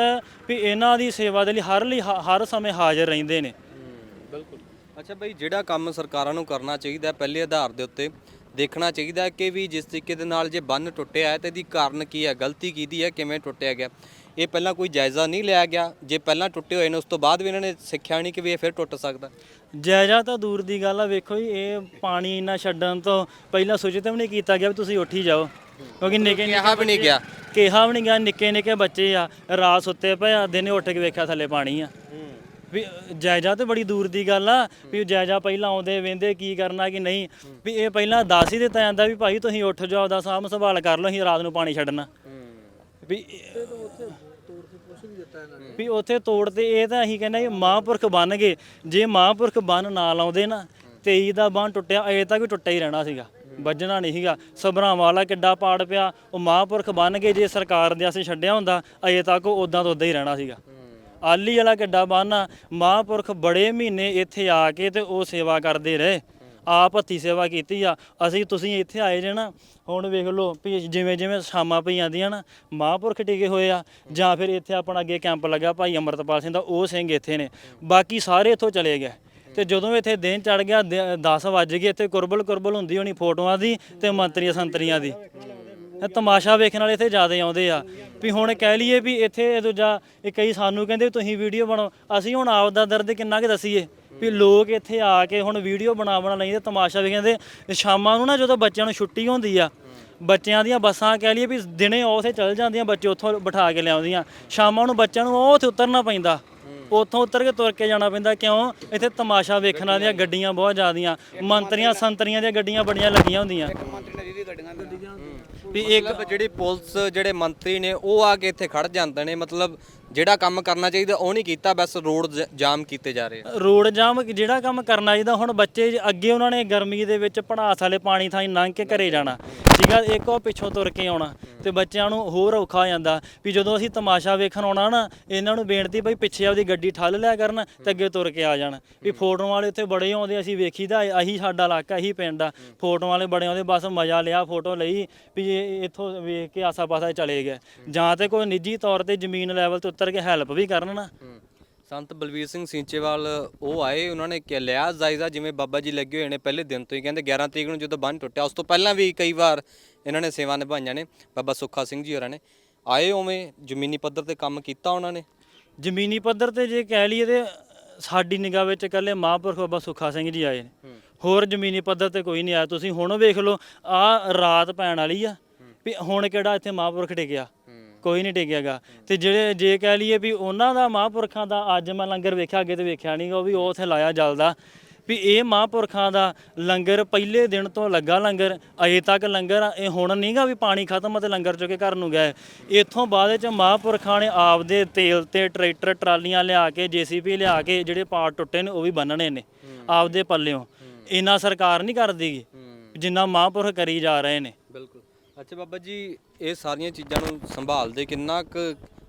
Speaker 5: ਵੀ ਇਹਨਾਂ ਦੀ ਸੇਵਾ ਦੇ ਲਈ ਹਰ ਲਈ ਹ- ਹਰ ਸਮੇਂ ਹਾਜ਼ਰ ਰਹਿੰਦੇ ਨੇ।
Speaker 2: ਬਿਲਕੁਲ। ਅੱਛਾ ਬਈ ਜਿਹੜਾ ਕੰਮ ਸਰਕਾਰਾਂ ਨੂੰ ਕਰਨਾ ਚਾਹੀਦਾ ਪਹਿਲੇ ਆਧਾਰ ਦੇ ਉੱਤੇ ਦੇਖਣਾ ਚਾਹੀਦਾ ਕਿ ਵੀ ਜਿਸ ਤਰੀਕੇ ਦੇ ਨਾਲ ਜੇ ਬੰਨ ਟੁੱਟਿਆ ਹੈ ਤੇ ਇਹਦੀ ਕਾਰਨ ਕੀ ਹੈ ਗਲਤੀ ਕਿਹਦੀ ਹੈ ਕਿਵੇਂ ਟੁੱਟਿਆ ਗਿਆ। ਇਹ ਪਹਿਲਾਂ ਕੋਈ ਜਾਇਜ਼ਾ ਨਹੀਂ ਲਿਆ ਗਿਆ। ਜੇ ਪਹਿਲਾਂ ਟੁੱਟੇ ਹੋਏ ਨੇ ਉਸ ਤੋਂ ਬਾਅਦ ਵੀ ਇਹਨਾਂ ਨੇ ਸਿੱਖਿਆ ਨਹੀਂ ਕਿ ਵੀ ਇਹ ਫਿਰ ਟੁੱਟ ਸਕਦਾ।
Speaker 5: ਜਾਇਜ਼ਾ ਤਾਂ ਦੂਰ ਦੀ ਗੱਲ ਆ ਵੇਖੋ ਜੀ ਇਹ ਪਾਣੀ ਇੰਨਾ ਛੱਡਣ ਤੋਂ ਪਹਿਲਾਂ ਸੂਚਿਤ ਵੀ ਨਹੀਂ ਕੀਤਾ ਗਿਆ ਵੀ ਤੁਸੀਂ ਉੱਠ ਹੀ ਜਾਓ। ਕਿਉਂਕਿ ਨਿੱਕੇ
Speaker 2: ਕਿਹਾ ਵੀ ਨਹੀਂ ਗਿਆ।
Speaker 5: ਕਿਹਾ ਵੀ ਨਹੀਂ ਗਿਆ ਨਿੱਕੇ ਨਿੱਕੇ ਬੱਚੇ ਆ ਰਾਤ ਸੁੱਤੇ ਪਏ ਆ ਦਿਨੇ ਉੱਠ ਕੇ ਵੇਖਿਆ ਥੱਲੇ ਪਾਣੀ ਆ। ਵੀ ਜਾਇਜ਼ਾ ਤੇ ਬੜੀ ਦੂਰ ਦੀ ਗੱਲ ਆ, ਵੀ ਜਾਇਜ਼ਾ ਪਹਿਲਾਂ ਆਉਂਦੇ ਵੇਂਦੇ ਕੀ ਕਰਨਾ ਕਿ ਨਹੀਂ, ਵੀ ਇਹ ਪਹਿਲਾਂ ਦੱਸ ਹੀ ਦਿੱਤਾ ਜਾਂਦਾ ਵੀ ਭਾਈ ਤੁਸੀਂ ਉੱਠ ਜਾਓ ਦਾ ਸਾਂਭ ਸੰਭਾਲ ਕਰ ਲਓ, ਅਸੀਂ ਰਾਤ ਨੂੰ ਪਾਣੀ ਛੱਡਣਾ। ਵੀ ਵੀ ਉੱਥੇ ਤੋੜ ਤੇ ਇਹ ਤਾਂ ਅਸੀਂ ਕਹਿੰਦੇ ਮਹਾਂਪੁਰਖ ਬਣ ਗਏ, ਜੇ ਮਹਾਂਪੁਰਖ ਬਣ ਨਾ ਲਾਉਂਦੇ ਨਾ 23 ਦਾ ਬੰਨ ਟੁੱਟਿਆ, ਅਜੇ ਤੱਕ ਵੀ ਟੁੱਟਿਆ ਹੀ ਰਹਿਣਾ ਸੀਗਾ, ਵੱਜਣਾ ਨਹੀਂ ਸੀਗਾ। ਸਭਰਾਂ ਵਾਲਾ ਕਿੱਡਾ ਪਾੜ ਪਿਆ, ਉਹ ਮਹਾਂਪੁਰਖ ਬਣ ਗਏ, ਜੇ ਸਰਕਾਰ ਦੇ ਅਸੀਂ ਛੱਡਿਆ ਹੁੰਦਾ, ਅਜੇ ਤੱਕ ਉਹ ਉਦਾਂ ਤੋਂ ਉਦਾਂ ਹੀ ਰਹਿਣਾ ਸੀਗਾ। ਆਲੀ ਵਾਲਾ ਕਿੱਡਾ ਬੰਨ ਮਹਾਂਪੁਰਖ ਬੜੇ ਮਹੀਨੇ ਇੱਥੇ ਆ ਕੇ ਤੇ ਉਹ ਸੇਵਾ ਕਰਦੇ ਰਹੇ। ਆਪ ਹੱਥੀ ਸੇਵਾ ਕੀਤੀ ਆ। ਅਸੀਂ ਤੁਸੀਂ ਇੱਥੇ ਆਏ ਜੇ ਨਾ, ਹੁਣ ਵੇਖ ਲਓ ਵੀ ਜਿਵੇਂ ਜਿਵੇਂ ਸ਼ਾਮਾਂ ਪਈ ਜਾਂਦੀਆਂ ਨਾ, ਮਹਾਂਪੁਰਖ ਟਿਕੇ ਹੋਏ ਆ। ਜਾਂ ਫਿਰ ਇੱਥੇ ਆਪਣਾ ਅੱਗੇ ਕੈਂਪ ਲੱਗਾ ਭਾਈ ਅਮਰਤਪਾਲ ਸਿੰਘ ਦਾ, ਉਹ ਸਿੰਘ ਇੱਥੇ ਨੇ। ਬਾਕੀ ਸਾਰੇ ਇੱਥੋਂ ਚਲੇ ਗਏ। ਤੇ ਜਦੋਂ ਇੱਥੇ ਦਿਨ ਚੜ ਗਿਆ 10 ਵੱਜ ਗਏ, ਇੱਥੇ ਕੁਰਬਲ ਕੁਰਬਲ ਹੁੰਦੀ ਹੋਣੀ ਫੋਟੋਆਂ ਦੀ ਤੇ ਮੰਤਰੀਆਂ ਸੰਤਰੀਆਂ ਦੀ। ਤਮਾਸ਼ਾ ਵੇਖਣ ਵਾਲੇ ਇੱਥੇ ਜ਼ਿਆਦਾ ਆਉਂਦੇ ਆ। ਵੀ ਹੁਣ ਕਹਿ ਲਈਏ ਵੀ ਇੱਥੇ ਇਹ ਦੂਜਾ, ਇਹ ਕਈ ਸਾਨੂੰ ਕਹਿੰਦੇ ਵੀ ਤੁਸੀਂ ਵੀਡੀਓ ਬਣਾਓ। ਅਸੀਂ ਹੁਣ ਆਪ ਦਾ ਦਰਦ ਕਿੰਨਾ ਕੁ ਦਸੀਏ? ਵੀ ਲੋਕ ਇੱਥੇ ਆ ਕੇ ਹੁਣ ਵੀਡੀਓ ਬਣਾ ਬਣਾ ਲੈਂਦੇ ਤਮਾਸ਼ਾ ਵੀ ਕਹਿੰਦੇ ਸ਼ਾਮਾਂ ਨੂੰ ਨਾ ਜਦੋਂ ਬੱਚਿਆਂ ਨੂੰ ਛੁੱਟੀ ਹੁੰਦੀ ਆ, ਬੱਚਿਆਂ ਦੀਆਂ ਬੱਸਾਂ ਕਹਿ ਲਈਏ ਵੀ ਦਿਨੇ ਉੱਥੇ ਚੱਲ ਜਾਂਦੀਆਂ, ਬੱਚੇ ਉੱਥੋਂ ਬਿਠਾ ਕੇ ਲਿਆਉਂਦੀਆਂ। ਸ਼ਾਮਾਂ ਨੂੰ ਬੱਚਿਆਂ ਨੂੰ ਉਹ ਉੱਥੇ ਉਤਰਨਾ ਪੈਂਦਾ। ਉੱਥੋਂ ਉਤਰ ਕੇ ਤੁਰ ਕੇ ਜਾਣਾ ਪੈਂਦਾ। ਕਿਉਂ? ਇੱਥੇ ਤਮਾਸ਼ਾ ਵੇਖਣ ਵਾਲੀਆਂ ਗੱਡੀਆਂ ਬਹੁਤ ਜ਼ਿਆਦੀਆਂ, ਮੰਤਰੀਆਂ, ਸੰਤਰੀਆਂ ਦੀਆਂ ਗੱਡੀਆਂ ਬੜੀਆਂ ਲੱਗੀਆਂ ਹੁੰਦੀਆਂ।
Speaker 3: ਮੰਤਰੀ ਨੇ ਜਿਹਦੀ ਗੱਡੀਆਂ
Speaker 5: ਵੀ ਇੱਕ
Speaker 2: ਮਤਲਬ ਜਿਹੜੀ ਪੁਲਿਸ, ਜਿਹੜੇ ਮੰਤਰੀ ਨੇ, ਉਹ ਆ ਕੇ ਇੱਥੇ ਖੜ ਜਾਂਦੇ ਨੇ। ਮਤਲਬ ਜਿਹੜਾ ਕੰਮ ਕਰਨਾ ਚਾਹੀਦਾ ਉਹ ਨਹੀਂ ਕੀਤਾ, ਬਸ ਰੋਡ ਜ- ਜਾਮ ਕੀਤੇ ਜਾ ਰਹੇ ਆ।
Speaker 5: ਰੋਡ ਜਾਮ, ਜਿਹੜਾ ਕੰਮ ਕਰਨਾ ਚਾਹੀਦਾ, ਹੁਣ ਬੱਚੇ ਅੱਗੇ ਉਹਨਾਂ ਨੇ ਗਰਮੀ ਦੇ ਵਿੱਚ ਪੜਾਸ ਵਾਲੇ ਪਾਣੀ ਥਾਈ ਲੰਘ ਕੇ ਘਰੇ ਜਾਣਾ। ਠੀਕ ਆ, ਇੱਕ ਉਹ ਪਿੱਛੋਂ ਤੁਰ ਕੇ ਆਉਣਾ, ਤੇ ਬੱਚਿਆਂ ਨੂੰ ਹੋਰ ਔਖਾ ਹੋ ਜਾਂਦਾ ਵੀ ਜਦੋਂ ਅਸੀਂ ਤਮਾਸ਼ਾ ਵੇਖਣ ਆਉਣਾ ਨਾ, ਇਹਨਾਂ ਨੂੰ ਬੇਨਤੀ ਬਈ ਪਿੱਛੇ ਆਪਦੀ ਗੱਡੀ ਠੱਲ ਲਿਆ ਕਰਨ, ਤੇ ਅੱਗੇ ਤੁਰ ਕੇ ਆ ਜਾਣ। ਵੀ ਫੋਟੋਆਂ ਵਾਲੇ ਉੱਥੇ ਬੜੇ ਆਉਂਦੇ, ਅਸੀਂ ਵੇਖੀਦਾ ਆਹੀ ਸਾਡਾ ਇਲਾਕਾ, ਇਹੀ ਪਿੰਡ ਆ। ਫੋਟੋਆਂ ਵਾਲੇ ਬੜੇ ਆਉਂਦੇ, ਬਸ ਮਜ਼ਾ ਲਿਆ ਫੋਟੋ ਲਈ, ਵੀ ਇਹ, ਇੱਥੋਂ ਵੇਖ ਕੇ ਆਸਾ-ਪਾਸਾ ਚਲੇ ਗਏ। ਜਾਂ ਤੇ ਕੋਈ ਨਿੱਜੀ ਤੌਰ ਤੇ ਜ਼ਮੀਨ ਲੈਵਲ ਤੇ ਉਤਰ ਕੇ ਹੈਲਪ ਵੀ ਕਰਨ ਨਾ।
Speaker 2: ਸੰਤ ਬਲਵੀਰ ਸਿੰਘ ਸਿੰਚੇਵਾਲ ਉਹ ਆਏ ਉਹਨਾਂ ਨੇ ਕਿ ਲਿਆ ਜਾਇਜ਼ਾ ਜਿਵੇਂ ਬਾਬਾ ਜੀ ਲੱਗੇ ਹੋਏ ਨੇ ਪਹਿਲੇ ਦਿਨ ਤੋਂ ਹੀ। ਕਹਿੰਦੇ 11 ਤਰੀਕ ਨੂੰ ਜਦੋਂ ਬੰਨ ਟੁੱਟਿਆ ਉਸ ਤੋਂ ਪਹਿਲਾਂ ਵੀ ਕਈ ਵਾਰ ਇਹਨਾਂ ਨੇ ਸੇਵਾ ਨਿਭਾਈਆਂ ਨੇ ਬਾਬਾ ਸੁੱਖਾ ਸਿੰਘ ਜੀ ਹੋਰਾਂ ਨੇ। ਆਏ ਉਵੇਂ ਜ਼ਮੀਨੀ ਪੱਧਰ ਤੇ ਕੰਮ ਕੀਤਾ ਉਹਨਾਂ ਨੇ?
Speaker 5: ਜ਼ਮੀਨੀ ਪੱਧਰ ਤੇ ਜੇ ਕਹਿ ਲਈਏ ਤੇ ਸਾਡੀ ਨਿਗਾਹ ਵਿੱਚ ਇਕੱਲੇ ਮਹਾਂਪੁਰਖ ਬਾਬਾ ਸੁੱਖਾ ਸਿੰਘ ਜੀ ਆਏ ਨੇ। ਹੋਰ ਜ਼ਮੀਨੀ ਪੱਧਰ ਤੇ ਕੋਈ ਨਹੀਂ ਆਇਆ। ਤੁਸੀਂ ਹੁਣ ਵੇਖ ਲਓ ਆ ਰਾਤ ਪੈਣ ਵਾਲੀ ਆ ਵੀ ਹੁਣ ਕਿਹੜਾ ਇੱਥੇ ਮਹਾਂਪੁਰਖ ਟਿਕਿਆ ਕੋਈ ਨਹੀਂ ਟਿਕਿਆਗਾ। ਤੇ ਜਿਹੜੇ ਜੇ ਕਹਿ ਲਈਏ ਵੀ ਉਹਨਾਂ ਦਾ ਮਹਾਂਪੁਰਖਾਂ ਦਾ ਅੱਜ ਮੈਂ ਲੰਗਰ ਵੇਖਿਆ ਅੱਗੇ ਤੇ ਵੇਖਿਆ ਨਹੀਂਗਾ ਉਹ ਵੀ ਉਹ ਉੱਥੇ ਲਾਇਆ ਜਲਦਾ। ਵੀ ਇਹ ਮਹਾਂਪੁਰਖਾਂ ਦਾ ਲੰਗਰ ਪਹਿਲੇ ਦਿਨ ਤੋਂ ਲੱਗਾ ਲੰਗਰ ਅਜੇ ਤੱਕ ਲੰਗਰ ਇਹ ਹੁਣ ਨਹੀਂਗਾ ਵੀ ਪਾਣੀ ਖਤਮ ਤੇ ਲੰਗਰ ਚੁੱਕ ਕੇ ਘਰ ਨੂੰ ਗਏ। ਇੱਥੋਂ ਬਾਅਦ ਚ ਮਹਾਂਪੁਰਖਾਂ ਨੇ ਆਪਦੇ ਤੇਲ ਤੇ ਟਰੈਕਟਰ ਟਰਾਲੀਆਂ ਲਿਆ ਕੇ ਜੀਸੀਪੀ ਲਿਆ ਕੇ ਜਿਹੜੇ ਪਾਰਟ ਟੁੱਟੇ ਨੇ ਉਹ ਵੀ ਬੰਨਣੇ ਨੇ ਆਪਦੇ ਪੱਲਿਓਂ। ਇੰਨਾ ਸਰਕਾਰ ਨਹੀਂ ਕਰਦੀਗੀ ਜਿੰਨਾ ਮਹਾਂਪੁਰਖ ਕਰੀ ਜਾ ਰਹੇ ਨੇ।
Speaker 2: ਬਿਲਕੁਲ। ਅੱਛਾ ਬਾਬਾ ਜੀ, ਇਹ ਸਾਰੀਆਂ ਚੀਜ਼ਾਂ ਨੂੰ ਸੰਭਾਲਦੇ ਕਿੰਨਾ ਕੁ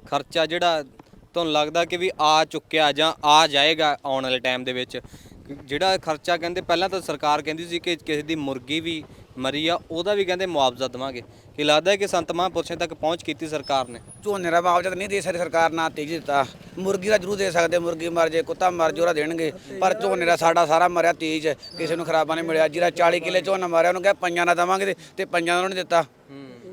Speaker 2: ਖਰਚਾ ਜਿਹੜਾ ਤੁਹਾਨੂੰ ਲੱਗਦਾ ਕਿ ਵੀ ਆ ਚੁੱਕਿਆ ਜਾਂ ਆ ਜਾਏਗਾ ਆਉਣ ਵਾਲੇ ਟਾਈਮ ਦੇ ਵਿੱਚ? ਜਿਹੜਾ ਖਰਚਾ ਕਹਿੰਦੇ ਪਹਿਲਾਂ ਤਾਂ ਸਰਕਾਰ ਕਹਿੰਦੀ ਸੀ ਕਿ ਕਿਸੇ ਦੀ ਮੁਰਗੀ ਵੀ ਮਰੀ ਆ ਉਹਦਾ ਵੀ ਕਹਿੰਦੇ ਮੁਆਵਜ਼ਾ ਦੇਵਾਂਗੇ। ਕਿ ਲੱਗਦਾ ਹੈ ਕਿ ਸੰਤ ਮਹਾਂਪੁਰਸ਼ਾਂ ਤੱਕ ਪਹੁੰਚ ਕੀਤੀ ਸਰਕਾਰ ਨੇ।
Speaker 3: ਝੋਨੇ ਦਾ ਮੁਆਵਜ਼ਾ ਤਾਂ ਨਹੀਂ ਦੇ ਸਕਦੀ ਸਰਕਾਰ ਨਾ ਤੇਜ ਦਿੱਤਾ। ਮੁਰਗੀ ਦਾ ਜ਼ਰੂਰ ਦੇ ਸਕਦੇ ਮੁਰਗੀ ਮਰ ਜੇ ਕੁੱਤਾ ਮਰ ਜੇ ਉਹਦਾ ਦੇਣਗੇ। ਪਰ ਝੋਨੇ ਦਾ ਸਾਡਾ ਸਾਰਾ ਮਰਿਆ ਤੇਜ। ਕਿਸੇ ਨੂੰ ਖਰਾਬਾ ਨਹੀਂ ਮਿਲਿਆ। ਜਿਹੜਾ 40 ਕਿੱਲੇ ਝੋਨਾ ਮਾਰਿਆ ਉਹਨੂੰ ਕਿਹਾ ਪੰਜਾਂ ਦਾ ਦੇਵਾਂਗੇ ਤੇ- ਤੇ ਪੰਜਾਂ ਦਾ ਉਹਨੇ ਦਿੱਤਾ।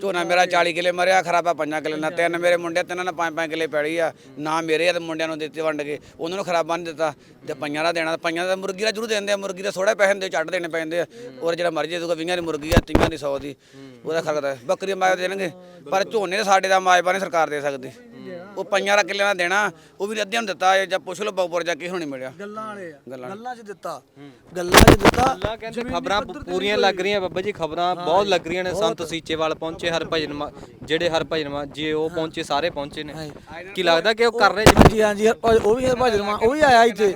Speaker 3: ਝੋਨਾ ਮੇਰਾ 40 ਕਿੱਲੇ ਮਰਿਆ, ਖਰਾਬਾ ਪੰਜਾਂ ਕਿੱਲੇ ਨਾਲ ਤਿੰਨ ਮੇਰੇ ਮੁੰਡੇ, ਤਿੰਨਾਂ ਨੇ ਪੰਜ ਪੰਜ ਕਿੱਲੇ ਪੈੜੀ ਆ। ਨਾ ਮੇਰੇ ਆ ਤੇ ਮੁੰਡਿਆਂ ਨੂੰ ਦਿੱਤੇ ਵੰਡ ਕੇ। ਉਹਨਾਂ ਨੂੰ ਖਰਾਬਾ ਨਹੀਂ ਦਿੱਤਾ। ਤੇ ਪੰਜਾਂ ਦਾ ਦੇਣਾ ਪੰਜਾਂ ਦਾ ਮੁਰਗੀ ਦਾ ਜ਼ਰੂਰ ਦਿੰਦੇ ਆ, ਮੁਰਗੀ ਦਾ ਥੋੜਾ ਪੈਸੇ ਹੁੰਦੇ ਚੱਟ ਦੇਣੇ ਪੈਂਦੇ ਆ। ਔਰ ਜਿਹੜਾ ਮਰਜ਼ੀ ਦੂਗਾ 20 ਦੀ ਮੁਰਗੀ ਆ 30 ਦੀ 100 ਦੀ। ਉਹਦਾ ਖਰਚਾ ਬੱਕਰੀ ਮਾਇਆ ਦੇਣਗੇ। ਪਰ ਝੋਨੇ ਦਾ ਸਾਡੇ ਦਾ ਮਾਇਬਾ ਨਹੀਂ ਸਰਕਾਰ ਦੇ ਸਕਦੀ। ਉਹ ਪੰਜਾਂ ਦਾ ਕਿੱਲਿਆਂ ਦਾ ਦੇਣਾ ਉਹ ਵੀ ਅੱਧਿਆਂ ਨੂੰ ਦਿੱਤਾ ਜਾਂ ਪੁੱਛ ਲਓ ਬਾਬੂਪੁਰ ਜਾ ਕੇ ਹੁਣ ਮਿਲਿਆ।
Speaker 6: ਗੱਲਾਂ ਵਾਲੇ ਆ
Speaker 3: ਗੱਲਾਂ।
Speaker 6: ਗੱਲਾਂ 'ਚ ਦਿੱਤਾ ਗੱਲਾਂ 'ਚ ਦਿੱਤਾ
Speaker 2: ਕਹਿੰਦੇ ਖਬਰਾਂ ਪੂਰੀਆਂ ਲੱਗ ਰਹੀਆਂ ਬਾਬਾ ਜੀ ਖਬਰਾਂ ਬਹੁਤ ਲੱਗ ਰਹੀਆਂ ਨੇ ਸੰਤ ਸੀਚੇਵਾਲ ਪਹੁੰਚੇ ਹਰਭਜਨ ਮਾ- ਜਿਹੜੇ ਹਰਭਜਨ ਮਾ- ਜੀ ਉਹ ਪਹੁੰਚੇ ਸਾਰੇ ਪਹੁੰਚੇ ਨੇ। ਕੀ ਲੱਗਦਾ ਕਿ ਉਹ ਕਰ ਰਹੇ ਜੀ
Speaker 6: ਹਾਂਜੀ ਹਾਂਜੀ ਉਹ ਉਹ ਵੀ ਹਰਭਜਨ ਮਾਨ ਉਹ ਵੀ ਆਇਆ ਇੱਥੇ।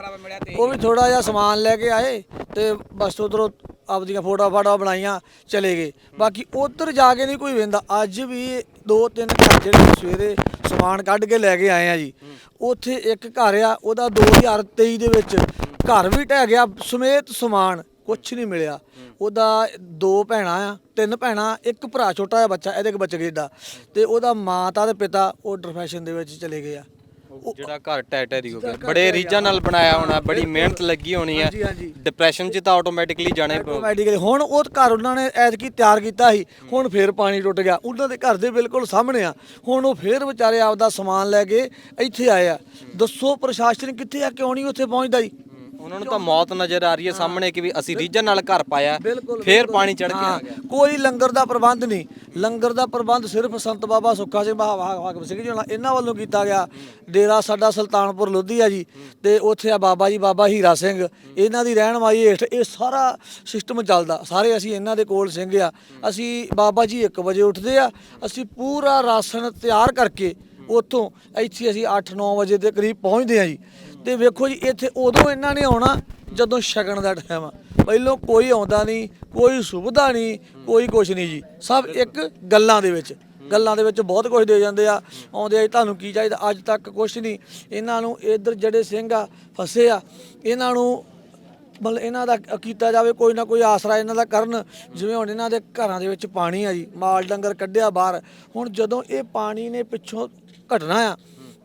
Speaker 6: ਉਹ ਵੀ ਥੋੜਾ ਜਿਹਾ ਸਮਾਨ ਲੈ ਕੇ ਆਏ ਤੇ ਬਸ ਉਧਰੋਂ ਆਪਦੀਆਂ ਫੋਟੋ ਫਾਟੋ ਬਣਾਈਆਂ, ਚਲੇ ਗਏ। ਬਾਕੀ ਉਧਰ ਜਾ ਕੇ ਨਹੀਂ ਕੋਈ ਵੇਂਦਾ। ਅੱਜ ਵੀ ਦੋ ਤਿੰਨ ਘਰ ਜਿਹੜੇ ਸਵੇਰੇ ਸਮਾਨ ਕੱਢ ਕੇ ਲੈ ਕੇ ਆਏ ਆ ਜੀ। ਉੱਥੇ ਇੱਕ ਘਰ ਆ, ਉਹਦਾ 2023 ਦੇ ਵਿੱਚ। ਘਰ ਵੀ ਢਹਿ ਗਿਆ, ਸਮੇਤ ਸਮਾਨ ਕੁਝ ਨਹੀਂ ਮਿਲਿਆ। ਉਹਦਾ ਦੋ ਭੈਣਾਂ ਆ, ਤਿੰਨ ਭੈਣਾਂ, ਇੱਕ ਭਰਾ ਛੋਟਾ ਜਿਹਾ ਬੱਚਾ, ਇਹਦੇ ਇੱਕ ਬੱਚੇ ਗੇਡਾ ਤੇ ਉਹਦਾ ਮਾਤਾ ਤੇ ਪਿਤਾ, ਉਹ ਡਿਫੈਸ਼ਨ ਦੇ ਵਿੱਚ ਚਲੇ ਗਏ ਆ।
Speaker 2: ਜਿਹੜਾ ਘਰ ਟੈ ਟੈਰੀ ਹੋ ਗਿਆ ਬੜੇ ਰੀਝਾਂ ਨਾਲ ਬਣਾਇਆ ਹੋਣਾ ਬੜੀ ਮਿਹਨਤ ਲੱਗੀ ਹੋਣੀ ਹੈ।
Speaker 6: ਹਾਂਜੀ, ਹਾਂਜੀ।
Speaker 2: ਡਿਪਰੈਸ਼ਨ 'ਚ ਤਾਂ ਆਟੋਮੈਟਿਕਲੀ ਜਾਣਾ ਹੀ ਪਊ।
Speaker 6: ਮੈਡੀਕਲ ਹੁਣ ਉਹ ਘਰ ਉਹਨਾਂ ਨੇ ਐਤਕੀ ਤਿਆਰ ਕੀਤਾ ਸੀ ਹੁਣ ਫੇਰ ਪਾਣੀ ਟੁੱਟ ਗਿਆ। ਉਹਨਾਂ ਦੇ ਘਰ ਦੇ ਬਿਲਕੁਲ ਸਾਹਮਣੇ ਆ। ਹੁਣ ਉਹ ਫੇਰ ਵਿਚਾਰੇ ਆਪਦਾ ਸਮਾਨ ਲੈ ਕੇ ਇੱਥੇ ਆਏ ਆ। ਦੱਸੋ ਪ੍ਰਸ਼ਾਸਨ ਕਿੱਥੇ ਆ ਕਿਉਂ ਨਹੀਂ ਉੱਥੇ ਪਹੁੰਚਦਾ ਜੀ?
Speaker 2: ਉਹਨਾਂ ਨੂੰ ਤਾਂ ਮੌਤ ਨਜ਼ਰ ਆ ਰਹੀ ਹੈ ਸਾਹਮਣੇ ਕਿ ਵੀ ਅਸੀਂ ਰੀਝਾਂ ਨਾਲ ਘਰ ਪਾਇਆ ਫੇਰ ਪਾਣੀ ਚੜ ਕੇ ਆ
Speaker 6: ਹਾਂ,
Speaker 2: ਗਿਆ।
Speaker 6: ਕੋਈ ਲੰਗਰ ਦਾ ਪ੍ਰਬੰਧ ਨਹੀਂ। ਲੰਗਰ ਦਾ ਪ੍ਰਬੰਧ ਸਿਰਫ ਸੰਤ ਬਾਬਾ ਸੁੱਖਾ ਸਿੰਘ ਹਾਕਮ ਸਿੰਘ ਜੀ ਨਾਲ ਇਹਨਾਂ ਵੱਲੋਂ ਕੀਤਾ ਗਿਆ। ਡੇਰਾ ਸਾਡਾ ਸੁਲਤਾਨਪੁਰ ਲੋਧੀ ਆ ਜੀ। ਤੇ ਉੱਥੇ ਆ ਬਾਬਾ ਜੀ ਬਾਬਾ ਹੀਰਾ ਸਿੰਘ। ਇਹਨਾਂ ਦੀ ਰਹਿਨਮਾਈ ਹੇਠ ਇਹ ਸਾਰਾ ਸਿਸਟਮ ਚੱਲਦਾ। ਸਾਰੇ ਅਸੀਂ ਇਹਨਾਂ ਦੇ ਕੋਲ ਸਿੰਘ ਆ। ਅਸੀਂ ਬਾਬਾ ਜੀ 1 ਵਜੇ ਉੱਠਦੇ ਆ। ਅਸੀਂ ਪੂਰਾ ਰਾਸ਼ਨ ਤਿਆਰ ਕਰਕੇ ਉੱਥੋਂ ਇੱਥੇ ਅਸੀਂ 8-9 ਵਜੇ ਦੇ ਕਰੀਬ ਪਹੁੰਚਦੇ ਆ ਜੀ। ਤੇ ਵੇਖੋ ਜੀ ਇੱਥੇ ਉਦੋਂ ਇਹਨਾਂ ਨੇ ਆਉਣਾ ਜਦੋਂ ਸ਼ਗਨ ਦਾ ਟਾਈਮ ਆ। ਪਹਿਲੋਂ ਕੋਈ ਆਉਂਦਾ ਨਹੀਂ ਕੋਈ ਸੁਵਿਧਾ ਨਹੀਂ ਕੋਈ ਕੁਛ ਨਹੀਂ ਜੀ। ਸਭ ਇੱਕ ਗੱਲਾਂ ਦੇ ਵਿੱਚ। ਗੱਲਾਂ ਦੇ ਵਿੱਚ ਬਹੁਤ ਕੁਝ ਦੇ ਜਾਂਦੇ ਆ। ਆਉਂਦੇ ਆ ਜੀ, ਤੁਹਾਨੂੰ ਕੀ ਚਾਹੀਦਾ? ਅੱਜ ਤੱਕ ਕੁਛ ਨਹੀਂ। ਇਹਨਾਂ ਨੂੰ ਇੱਧਰ ਜਿਹੜੇ ਸਿੰਘ ਆ ਫਸੇ ਆ ਇਹਨਾਂ ਨੂੰ ਮਤਲਬ ਇਹਨਾਂ ਦਾ ਕੀਤਾ ਜਾਵੇ ਕੋਈ ਨਾ ਕੋਈ ਆਸਰਾ ਇਹਨਾਂ ਦਾ ਕਰਨ। ਜਿਵੇਂ ਹੁਣ ਇਹਨਾਂ ਦੇ ਘਰਾਂ ਦੇ ਵਿੱਚ ਪਾਣੀ ਆ ਜੀ ਮਾਲ ਡੰਗਰ ਕੱਢਿਆ ਬਾਹਰ। ਹੁਣ ਜਦੋਂ ਇਹ ਪਾਣੀ ਨੇ ਪਿੱਛੋਂ ਘਟਣਾ ਆ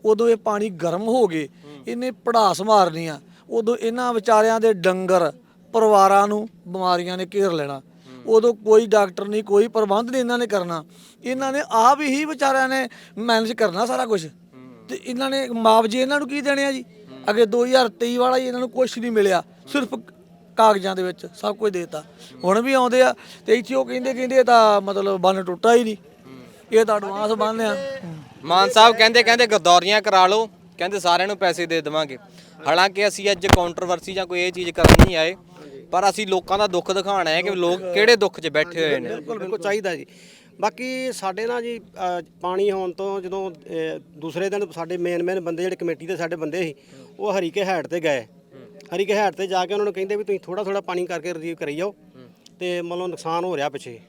Speaker 6: ਉਦੋਂ ਇਹ ਪਾਣੀ ਗਰਮ ਹੋ ਗਏ। ਇਹਨੇ ਪੜਾਸ ਮਾਰਨੀ ਆ। ਉਦੋਂ ਇਹਨਾਂ ਵਿਚਾਰਿਆਂ ਦੇ ਡੰਗਰ ਪਰਿਵਾਰਾਂ ਨੂੰ ਬਿਮਾਰੀਆਂ ਨੇ ਘੇਰ ਲੈਣਾ। ਉਦੋਂ ਕੋਈ ਡਾਕਟਰ ਨਹੀਂ, ਕੋਈ ਪ੍ਰਬੰਧ ਨਹੀਂ ਇਹਨਾਂ ਨੇ ਕਰਨਾ। ਇਹਨਾਂ ਨੇ ਆਪ ਹੀ ਵਿਚਾਰਿਆਂ ਨੇ ਮੈਨੇਜ ਕਰਨਾ ਸਾਰਾ ਕੁਝ ਤੇ ਇਹਨਾਂ ਨੇ ਮੁਆਵਜ਼ੇ ਇਹਨਾਂ ਨੂੰ ਕੀ ਦੇਣੇ ਆ ਜੀ? ਅਗੇ 2023 ਵਾਲਾ ਹੀ ਇਹਨਾਂ ਨੂੰ ਕੁਝ ਨਹੀਂ ਮਿਲਿਆ। ਸਿਰਫ ਕਾਗਜ਼ਾਂ ਦੇ ਵਿੱਚ ਸਭ ਕੁਝ ਦੇਤਾ। ਹੁਣ ਵੀ ਆਉਂਦੇ ਆ ਤੇ ਇੱਥੇ ਉਹ ਕਹਿੰਦੇ ਕਹਿੰਦੇ ਇਹ ਤਾਂ ਮਤਲਬ ਬੰਨ ਟੁੱਟਾ ਹੀ ਨਹੀਂ। ਇਹ ਤਾਂ ਐਡਵਾਂਸ ਬੰਨ ਆ
Speaker 2: ਮਾਨ ਸਾਹਿਬ ਕਹਿੰਦੇ ਕਹਿੰਦੇ ਗਰਦੌਰੀਆਂ ਕਰਾ ਲਓ। ਕਹਿੰਦੇ ਸਾਰਿਆਂ ਨੂੰ ਪੈਸੇ ਦੇ ਦੇਵਾਂਗੇ। ਹਾਲਾਂਕਿ ਅਸੀਂ ਅੱਜ ਕੰਟਰੋਵਰਸੀ ਜਾਂ ਕੋਈ ਇਹ ਚੀਜ਼ ਕਰਨ ਨਹੀਂ ਆਏ ਪਰ ਅਸੀਂ ਲੋਕਾਂ ਦਾ ਦੁੱਖ ਦਿਖਾਉਣਾ ਹੈ ਕਿ ਲੋਕ ਕਿਹੜੇ ਦੁੱਖ 'ਚ ਬੈਠੇ ਹੋਏ ਨੇ।
Speaker 1: ਬਿਲਕੁਲ ਬਿਲਕੁਲ ਚਾਹੀਦਾ ਜੀ। ਬਾਕੀ ਸਾਡੇ ਨਾਲ ਜੀ ਅ, ਪਾਣੀ ਹੋਣ ਤੋਂ ਜਦੋਂ ਅ, ਦੂਸਰੇ ਦਿਨ ਸਾਡੇ ਮੇਨ ਮੇਨ ਬੰਦੇ ਜਿਹੜੇ ਕਮੇਟੀ ਦੇ ਸਾਡੇ ਬੰਦੇ ਸੀ ਉਹ ਹਰੀਕੇ ਹੈਡ ਤੇ ਗਏ। ਹਰੀਕੇ ਹੈਡ ਤੇ ਜਾ ਕੇ ਉਹਨਾਂ ਨੂੰ ਕਹਿੰਦੇ ਵੀ ਤੁਸੀਂ ਥੋੜਾ ਥੋੜਾ ਪਾਣੀ ਕਰਕੇ ਰਿਲੀਵ ਕਰੀ ਜਾਓ ਤੇ ਮਤਲਬ ਨੁਕਸਾਨ ਹੋ ਰਿਹਾ ਪਿੱਛੇ।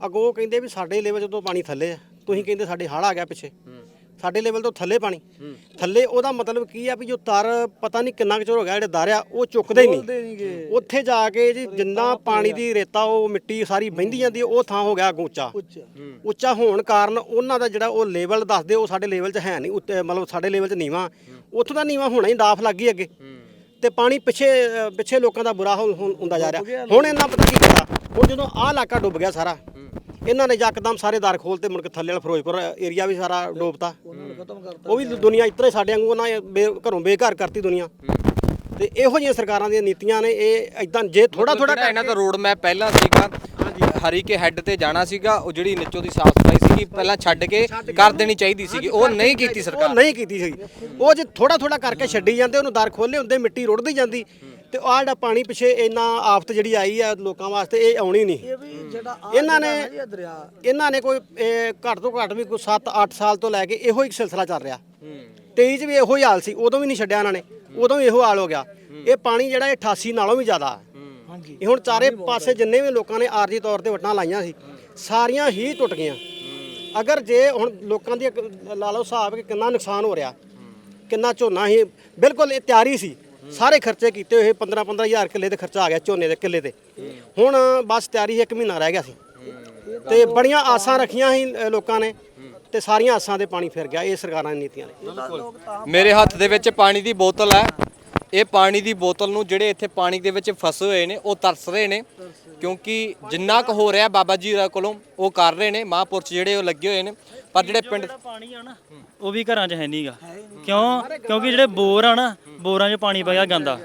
Speaker 1: ਅੱਗੋਂ ਉਹ ਕਹਿੰਦੇ ਵੀ ਸਾਡੇ ਲੈਵਲ ਜਦੋਂ ਪਾਣੀ ਥੱਲੇ ਆ। ਤੁਸੀਂ ਕਹਿੰਦੇ ਸਾਡੇ ਹੜ੍ਹ ਆ ਗਿਆ ਪਿੱਛੇ। ਸਾਡੇ ਲੈਵਲ ਤੋਂ ਥੱਲੇ ਪਾਣੀ। ਥੱਲੇ ਉਹਦਾ ਮਤਲਬ ਕੀ ਆ ਵੀ ਜੋ ਤਰ ਪਤਾ ਨਹੀਂ ਕਿੰਨਾ ਚਿਰ ਹੋ ਗਿਆ ਜਿਹੜੇ ਦਰ ਆ ਉਹ ਚੁੱਕਦੇ ਹੀ ਨਹੀਂ। ਉੱਥੇ ਜਾ ਕੇ ਜੀ ਜਿੰਨਾ ਪਾਣੀ ਦੀ ਰੇਤਾ ਉਹ ਮਿੱਟੀ ਸਾਰੀ ਵਹਿੰਦੀ ਜਾਂਦੀ ਉਹ ਥਾਂ ਹੋ ਗਿਆ ਉੱਚਾ। ਉੱਚਾ ਹੋਣ ਕਾਰਨ ਉਹਨਾਂ ਦਾ ਜਿਹੜਾ ਉਹ ਲੈਵਲ ਦੱਸਦੇ ਉਹ ਸਾਡੇ ਲੈਵਲ 'ਚ ਹੈ ਨਹੀਂ। ਉੱਤੇ ਮਤਲਬ ਸਾਡੇ ਲੈਵਲ 'ਚ ਨੀਵਾ। ਉੱਥੋਂ ਦਾ ਨੀਵਾ ਹੋਣਾ ਹੀ ਡਾਫ ਲੱਗ ਗਈ ਅੱਗੇ। ਤੇ ਪਾਣੀ ਪਿੱਛੇ ਪਿੱਛੇ ਲੋਕਾਂ ਦਾ ਬੁਰਾ ਹਾਲ ਹੁੰਦਾ ਜਾ ਰਿਹਾ। ਹੁਣ ਇਹਨਾਂ ਪਤਾ ਕੀ ਕੀਤਾ ਹੁਣ ਜਦੋਂ ਆਹ ਇਲਾਕਾ ਡੁੱਬ ਗਿਆ ਸਾਰਾ ਇਹਨਾਂ ਨੇ ਯਕਦਮ ਸਾਰੇ ਦਰ ਖੋਲਤੇ ਮੁੜ ਕੇ ਥੱਲੇ ਵਾਲਾ ਫਿਰੋਜ਼ਪੁਰ ਏਰੀਆ ਵੀ ਸਾਰਾ ਡੋਬਤਾ। ਉਹ ਵੀ ਦੁਨੀਆ ਇਤਰੇ ਸਾਡੇ ਵਾਂਗੂ ਉਹਨਾਂ ਬੇ- ਘਰੋਂ ਬੇਘਰ ਕਰਤੀ ਦੁਨੀਆ। ਤੇ ਇਹੋ ਜਿਹੀਆਂ ਸਰਕਾਰਾਂ ਦੀਆਂ ਨੀਤੀਆਂ ਨੇ ਇਹ ਇਦਾਂ ਜੇ ਥੋੜਾ ਥੋੜਾ
Speaker 2: ਜਿਹੜਾ ਇਹਨਾਂ ਦਾ ਰੋਡ ਮੈਪ ਪਹਿਲਾਂ ਸੀਗਾ ਹਰੀ ਕੇ ਹੈੱਡ ਤੇ ਜਾਣਾ ਸੀਗਾ ਉਹ ਜਿਹੜੀ ਨੀਚੋਂ ਦੀ ਸਾਫ਼ ਸਫ਼ਾਈ ਸੀਗੀ ਪਹਿਲਾਂ ਛੱਡ ਕੇ ਕਰ ਦੇਣੀ ਚਾਹੀਦੀ ਸੀਗੀ। ਉਹ ਨਹੀਂ ਕੀਤੀ
Speaker 1: ਉਹ
Speaker 2: ਸਰਕਾਰ।
Speaker 1: ਨਹੀਂ ਕੀਤੀ ਸੀ ਉਹ ਜੇ ਥੋੜਾ ਥੋੜਾ ਕਰਕੇ ਛੱਡੀ ਜਾਂਦੇ ਉਹਨੂੰ ਦਰ ਖੋਲੇ ਹੁੰਦੇ ਮਿੱਟੀ ਰੁੜਦੀ ਜਾਂਦੀ। ਤੇ ਆਹ ਜਿਹੜਾ ਪਾਣੀ ਪਿਛੇ ਇੰਨਾ ਆਫਤ ਜਿਹੜੀ ਆਈ ਆ ਲੋਕਾਂ ਵਾਸਤੇ ਇਹ ਆਉਣੀ ਨਹੀਂ।
Speaker 6: ਇਹ ਵੀ ਜਿਹੜਾ ਆਹ
Speaker 1: ਇਹਨਾਂ ਨੇ
Speaker 6: ਦਰਿਆ।
Speaker 1: ਇਹਨਾਂ ਨੇ ਕੋਈ ਇਹ, ਘੱਟ ਤੋਂ ਘੱਟ ਵੀ ਕੋਈ 7-8 ਸਾਲ ਤੋਂ ਲੈ ਕੇ ਇਹੋ ਹੀ ਸਿਲਸਿਲਾ ਚੱਲ ਰਿਹਾ। 23 ਚ ਵੀ ਇਹੋ ਹੀ ਹਾਲ ਸੀ ਉਦੋਂ ਵੀ ਨਹੀਂ ਛੱਡਿਆ ਇਹਨਾਂ ਨੇ। ਉਦੋਂ ਵੀ ਇਹੋ ਹਾਲ ਹੋ ਗਿਆ। ਇਹ ਪਾਣੀ ਜਿਹੜਾ ਇਹ 88 ਨਾਲੋਂ ਵੀ ਜ਼ਿਆਦਾ। ਹੈ
Speaker 6: ਹਾਂਜੀ।
Speaker 1: ਇਹ ਹੁਣ ਚਾਰੇ ਪਾਸੇ ਜਿੰਨੇ ਵੀ ਲੋਕਾਂ ਨੇ ਆਰਜੀ ਤੌਰ ਤੇ ਵਟਾਂ ਲਾਈਆਂ ਸੀ ਸਾਰੀਆਂ ਹੀ ਟੁੱਟ ਗਈਆਂ। ਅਗਰ ਜੇ ਹੁਣ ਲੋਕਾਂ ਦੀ ਇੱਕ ਲਾ ਲਓ ਹਿਸਾਬ ਕਿ ਕਿੰਨਾ ਨੁਕਸਾਨ ਹੋ ਰਿਹਾ ਕਿੰਨਾ ਝੋਨਾ ਹੀ ਬਿਲਕੁਲ ਇਹ ਤਿਆਰੀ ਸੀ। ਸਾਰੇ ਖਰਚੇ ਕੀਤੇ ਹੋਏ 15 15000 ਕਿੱਲੇ ਤੇ ਖਰਚਾ ਆ ਗਿਆ ਝੋਨੇ ਦੇ ਕਿੱਲੇ ਤੇ। ਹੁਣ ਬਸ ਤਿਆਰੀ ਇੱਕ ਮਹੀਨਾ ਰਹਿ ਗਿਆ ਸੀ। ਤੇ ਬੜੀਆਂ ਆਸਾਂ ਰੱਖੀਆਂ ਸੀ ਲੋਕਾਂ ਨੇ, ਤੇ ਸਾਰੀਆਂ ਆਸਾਂ ਦੇ ਪਾਣੀ ਫਿਰ ਗਿਆ, ਇਹ ਸਰਕਾਰਾਂ ਦੀਆਂ ਨੀਤੀਆਂ ਨੇ।
Speaker 2: ਮੇਰੇ ਹੱਥ ਦੇ ਵਿੱਚ ਪਾਣੀ ਦੀ ਬੋਤਲ ਹੈ। ਇਹ ਪਾਣੀ ਦੀ ਬੋਤਲ ਨੂੰ ਜਿਹੜੇ ਇੱਥੇ ਪਾਣੀ ਦੇ ਵਿੱਚ ਫਸੇ ਹੋਏ ਨੇ ਉਹ ਤਰਸ ਰਹੇ ਨੇ। ਕਿਉਂਕਿ ਜਿੰਨਾ ਕੁ ਹੋ ਰਿਹਾ ਬਾਬਾ ਜੀ ਹੋਰਾਂ ਕੋਲੋਂ ਉਹ ਕਰ ਰਹੇ ਨੇ। ਮਹਾਂਪੁਰਸ਼ ਜਿਹੜੇ ਉਹ ਲੱਗੇ ਹੋਏ ਨੇ। ਪਰ ਜਿਹੜੇ ਪਿੰਡ
Speaker 5: ਪਾਣੀ ਆ ਨਾ ਉਹ ਵੀ ਘਰਾਂ 'ਚ ਹੈ ਨਹੀਂਗਾ ਕਿਉਂ? ਕਿਉਂਕਿ ਜਿਹੜੇ ਬੋਰ ਆ ਨਾ ਬੋਰਾਂ 'ਚ ਪਾਣੀ ਪੈ ਗਿਆ ਗੰਦਾ।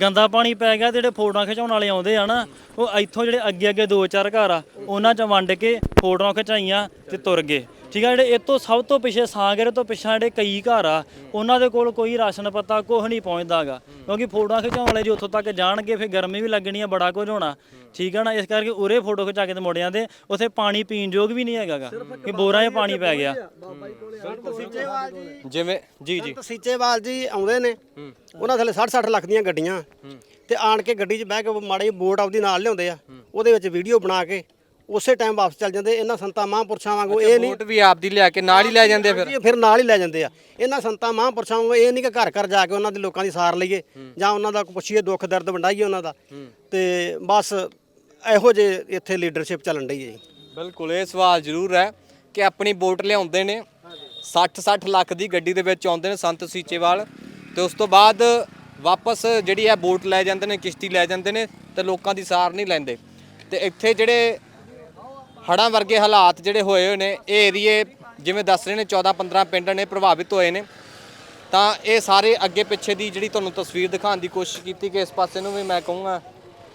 Speaker 5: ਗੰਦਾ ਪਾਣੀ ਪੈ ਗਿਆ ਤੇ ਜਿਹੜੇ ਫੋਟੋਆਂ ਖਿਚਾਉਣ ਵਾਲੇ ਆਉਂਦੇ ਆ ਨਾ ਉਹ ਇੱਥੋਂ ਜਿਹੜੇ ਅੱਗੇ ਅੱਗੇ ਦੋ ਚਾਰ ਘਰ ਆ ਉਹਨਾਂ 'ਚ ਵੰਡ ਕੇ ਫੋਟੋਆਂ ਖਿਚਾਈਆਂ ਤੇ ਤੁਰ ਗਏ। ਠੀਕ ਆ ਜਿਹੜੇ ਇਹ ਤੋਂ ਸਭ ਤੋਂ ਪਿੱਛੇ ਸਾਗਰੇ ਤੋਂ ਪਿੱਛੇ ਜਿਹੜੇ ਕਈ ਘਰ ਆ ਉਹਨਾਂ ਦੇ ਕੋਲ ਕੋਈ ਰਾਸ਼ਨ ਪਤਾ ਕੁਝ ਨਹੀਂ ਪਹੁੰਚਦਾਗਾ ਕਿਉਂਕਿ ਫੋਟੋਆਂ ਖਿਚਾਉਣ ਵਾਲੇ ਜੇ ਉੱਥੋਂ ਤੱਕ ਜਾਣਗੇ ਫਿਰ ਗਰਮੀ ਵੀ ਲੱਗਣੀ ਆ ਬੜਾ ਕੁਝ ਹੋਣਾ। ਠੀਕ ਆ ਨਾ ਇਸ ਕਰਕੇ ਉਰੇ ਫੋਟੋ ਖਿਚਾ ਕੇ ਤੇ ਮੁੜ ਜਾਂਦੇ ਉੱਥੇ ਪਾਣੀ ਪੀਣ ਯੋਗ ਵੀ ਨਹੀਂ ਹੈਗਾਗਾ ਕਿ ਬੋਰਾਂ 'ਚ ਪਾਣੀ ਪੈ ਗਿਆ।
Speaker 2: ਜਿਵੇਂ ਜੀ ਜੀ।
Speaker 1: ਸੀਚੇਵਾਲ ਜੀ ਆਉਂਦੇ ਨੇ ਉਹਨਾਂ ਥੱਲੇ 60 60 ਲੱਖ ਦੀਆਂ ਗੱਡੀਆਂ। ਤੇ ਆਣ ਕੇ ਗੱਡੀ 'ਚ ਬਹਿ ਕੇ ਮਾੜੇ ਬੋਟ ਆਪਦੀ ਨਾਲ ਲਿਆਉਂਦੇ ਆ। ਉਹਦੇ ਵਿੱਚ ਵੀਡੀਓ ਬਣਾ ਕੇ ਉਸੇ ਟਾਈਮ ਵਾਪਸ ਚੱਲ ਜਾਂਦੇ ਇਹਨਾਂ ਸੰਤਾਂ ਮਹਾਂਪੁਰਸ਼ਾਂ ਵਾਂਗੂ ਇਹ ਨਹੀਂ
Speaker 2: ਵੋਟ ਵੀ ਆਪਦੀ ਲਿਆ ਕੇ ਨਾਲ ਹੀ ਲੈ ਜਾਂਦੇ ਆ ਫਿਰ?
Speaker 1: ਇਹ ਫਿਰ ਨਾਲ ਹੀ ਲੈ ਜਾਂਦੇ ਆ। ਇਹਨਾਂ ਸੰਤਾਂ ਮਹਾਂਪੁਰਸ਼ਾਂ ਵਾਂਗੂ ਇਹ ਨਹੀਂ ਕਿ ਘਰ ਘਰ ਜਾ ਕੇ ਉਹਨਾਂ ਦੇ ਲੋਕਾਂ ਦੀ ਸਾਰ ਲਈਏ ਜਾਂ ਉਹਨਾਂ ਦਾ ਪੁੱਛੀਏ ਦੁੱਖ ਦਰਦ ਵੰਡਾਈਏ ਉਹਨਾਂ ਦਾ। ਤੇ ਬਸ ਇਹੋ ਜੇ ਇੱਥੇ ਲੀਡਰਸ਼ਿਪ ਚੱਲਣ ਡਈ ਹੈ ਜੀ।
Speaker 2: ਬਿਲਕੁਲ ਇਹ ਸਵਾਲ ਜ਼ਰੂਰ ਹੈ ਕਿ ਆਪਣੀ ਵੋਟ ਲਿਆਉਂਦੇ ਨੇ 60 60 ਲੱਖ ਦੀ ਗੱਡੀ ਦੇ ਵਿੱਚ ਆਉਂਦੇ ਨੇ ਸੰਤ ਸੀਚੇਵਾਲ। ਤੇ ਉਸ ਤੋਂ ਬਾਅਦ ਵਾਪਸ ਜਿਹੜੀ ਹੈ ਵੋਟ ਲੈ ਜਾਂਦੇ ਨੇ ਕਿਸ਼ਤੀ ਲੈ ਜਾਂਦੇ ਨੇ ਤੇ ਲੋਕਾਂ ਦੀ ਸਾਰ ਨਹੀਂ ਲੈਂਦੇ। ਤੇ ਇੱਥੇ ਜਿਹੜੇ ਹੜ੍ਹਾਂ ਵਰਗੇ ਹਾਲਾਤ ਜਿਹੜੇ ਹੋਏ ਹੋਏ ਨੇ, ਇਹ ਏਰੀਏ ਜਿਵੇਂ ਦੱਸ ਰਹੇ ਨੇ 14 15 ਪਿੰਡ ਨੇ ਪ੍ਰਭਾਵਿਤ ਹੋਏ ਨੇ। ਤਾਂ ਇਹ ਸਾਰੇ ਅੱਗੇ ਪਿੱਛੇ ਦੀ ਜਿਹੜੀ ਤੁਹਾਨੂੰ ਤਸਵੀਰ ਦਿਖਾਉਣ ਦੀ ਕੋਸ਼ਿਸ਼ ਕੀਤੀ ਕਿ ਇਸ ਪਾਸੇ ਨੂੰ ਵੀ ਮੈਂ ਕਹੂੰਗਾ,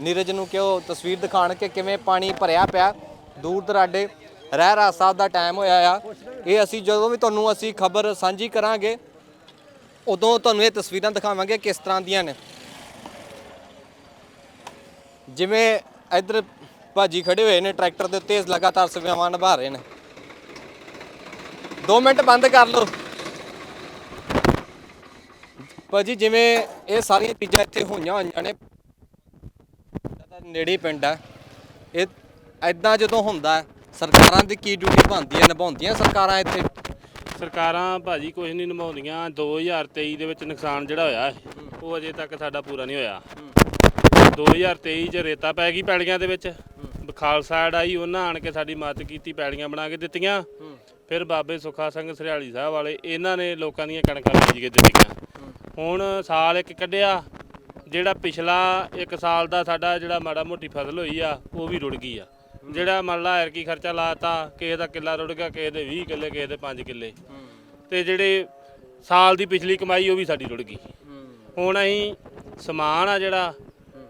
Speaker 2: ਨੀਰਜ ਨੂੰ ਕਿ ਉਹ ਤਸਵੀਰ ਦਿਖਾਣ ਕਿ ਕਿਵੇਂ ਪਾਣੀ ਭਰਿਆ ਪਿਆ, ਦੂਰ ਦਰਾਡੇ ਰਹਿ ਰਾ ਸਾਹਿਬ ਦਾ ਟਾਈਮ ਹੋਇਆ ਆ। ਇਹ ਅਸੀਂ ਜਦੋਂ ਵੀ ਤੁਹਾਨੂੰ ਅਸੀਂ ਖਬਰ ਸਾਂਝੀ ਕਰਾਂਗੇ, ਉਦੋਂ ਤੁਹਾਨੂੰ ਇਹ ਤਸਵੀਰਾਂ ਦਿਖਾਵਾਂਗੇ ਕਿਸ ਤਰ੍ਹਾਂ ਦੀਆਂ ਨੇ। ਜਿਵੇਂ ਇੱਧਰ ਭਾਜੀ ਖੜੇ ਹੋਏ ਨੇ ਟਰੈਕਟਰ ਦੇ ਉੱਤੇ ਲਗਾਤਾਰ ਸੇਵਾਵਾਂ ਨਿਭਾ ਰਹੇ ਨੇ। 2 ਮਿੰਟ ਬੰਦ ਕਰ ਲਓ। ਭਾਜੀ ਜਿਵੇਂ ਇਹ ਸਾਰੀਆਂ ਚੀਜ਼ਾਂ ਇੱਥੇ ਹੋਈਆਂ ਹੋਈਆਂ ਨੇ ਨੇੜੇ ਪਿੰਡ ਆ। ਇਹ ਐਦਾਂ ਜਦੋਂ ਹੁੰਦਾ ਸਰਕਾਰਾਂ ਦੀ ਕੀ ਡਿਊਟੀ ਬਣਦੀ ਹੈ ਨਿਭਾਉਂਦੀਆਂ ਸਰਕਾਰਾਂ ਇੱਥੇ?
Speaker 4: ਸਰਕਾਰਾਂ ਭਾਜੀ ਕੁਝ ਨਹੀਂ ਨਿਭਾਉਂਦੀਆਂ। 2023 ਦੇ ਵਿੱਚ ਨੁਕਸਾਨ ਜਿਹੜਾ ਹੋਇਆ ਉਹ ਅਜੇ ਤੱਕ ਸਾਡਾ ਪੂਰਾ ਨਹੀਂ ਹੋਇਆ। 2023 ਚ ਰੇਤਾ ਪੈ ਗਈ ਪੈਲੀਆਂ ਦੇ ਵਿੱਚ। ਖਾਲਸਾ ਐਡ ਆਈ ਉਹਨਾਂ ਆਣ ਕੇ ਸਾਡੀ ਮਦਦ ਕੀਤੀ ਪੈਲੀਆਂ ਬਣਾ ਕੇ ਦਿੱਤੀਆਂ। ਫਿਰ ਬਾਬੇ ਸੁੱਖਾ ਸਿੰਘ ਸਰਿਆਲੀ ਸਾਹਿਬ ਵਾਲੇ ਇਹਨਾਂ ਨੇ ਲੋਕਾਂ ਦੀਆਂ ਕਣਕਾਂ ਬੀਜ ਕੇ ਦਿੱਤੀਆਂ। ਹੁਣ ਸਾਲ ਇੱਕ ਕੱਢਿਆ ਜਿਹੜਾ ਪਿਛਲਾ ਇੱਕ ਸਾਲ ਦਾ ਸਾਡਾ ਜਿਹੜਾ ਮਾੜਾ ਮੋਟੀ ਫਸਲ ਹੋਈ ਆ ਉਹ ਵੀ ਰੁੜ ਗਈ ਆ। ਜਿਹੜਾ ਮੰਨ ਲਾ ਐਰਕੀ ਖਰਚਾ ਲਾਤਾ ਕਿਸੇ ਦਾ ਕਿੱਲਾ ਰੁੜ ਗਿਆ ਕਿਸੇ ਦੇ 20 ਕਿੱਲੇ ਕਿਸੇ ਦੇ 5 ਕਿੱਲੇ। ਤੇ ਜਿਹੜੇ ਸਾਲ ਦੀ ਪਿਛਲੀ ਕਮਾਈ ਉਹ ਵੀ ਸਾਡੀ ਰੁੜ ਗਈ। ਹੁਣ ਅਸੀਂ ਸਮਾਨ ਆ ਜਿਹੜਾ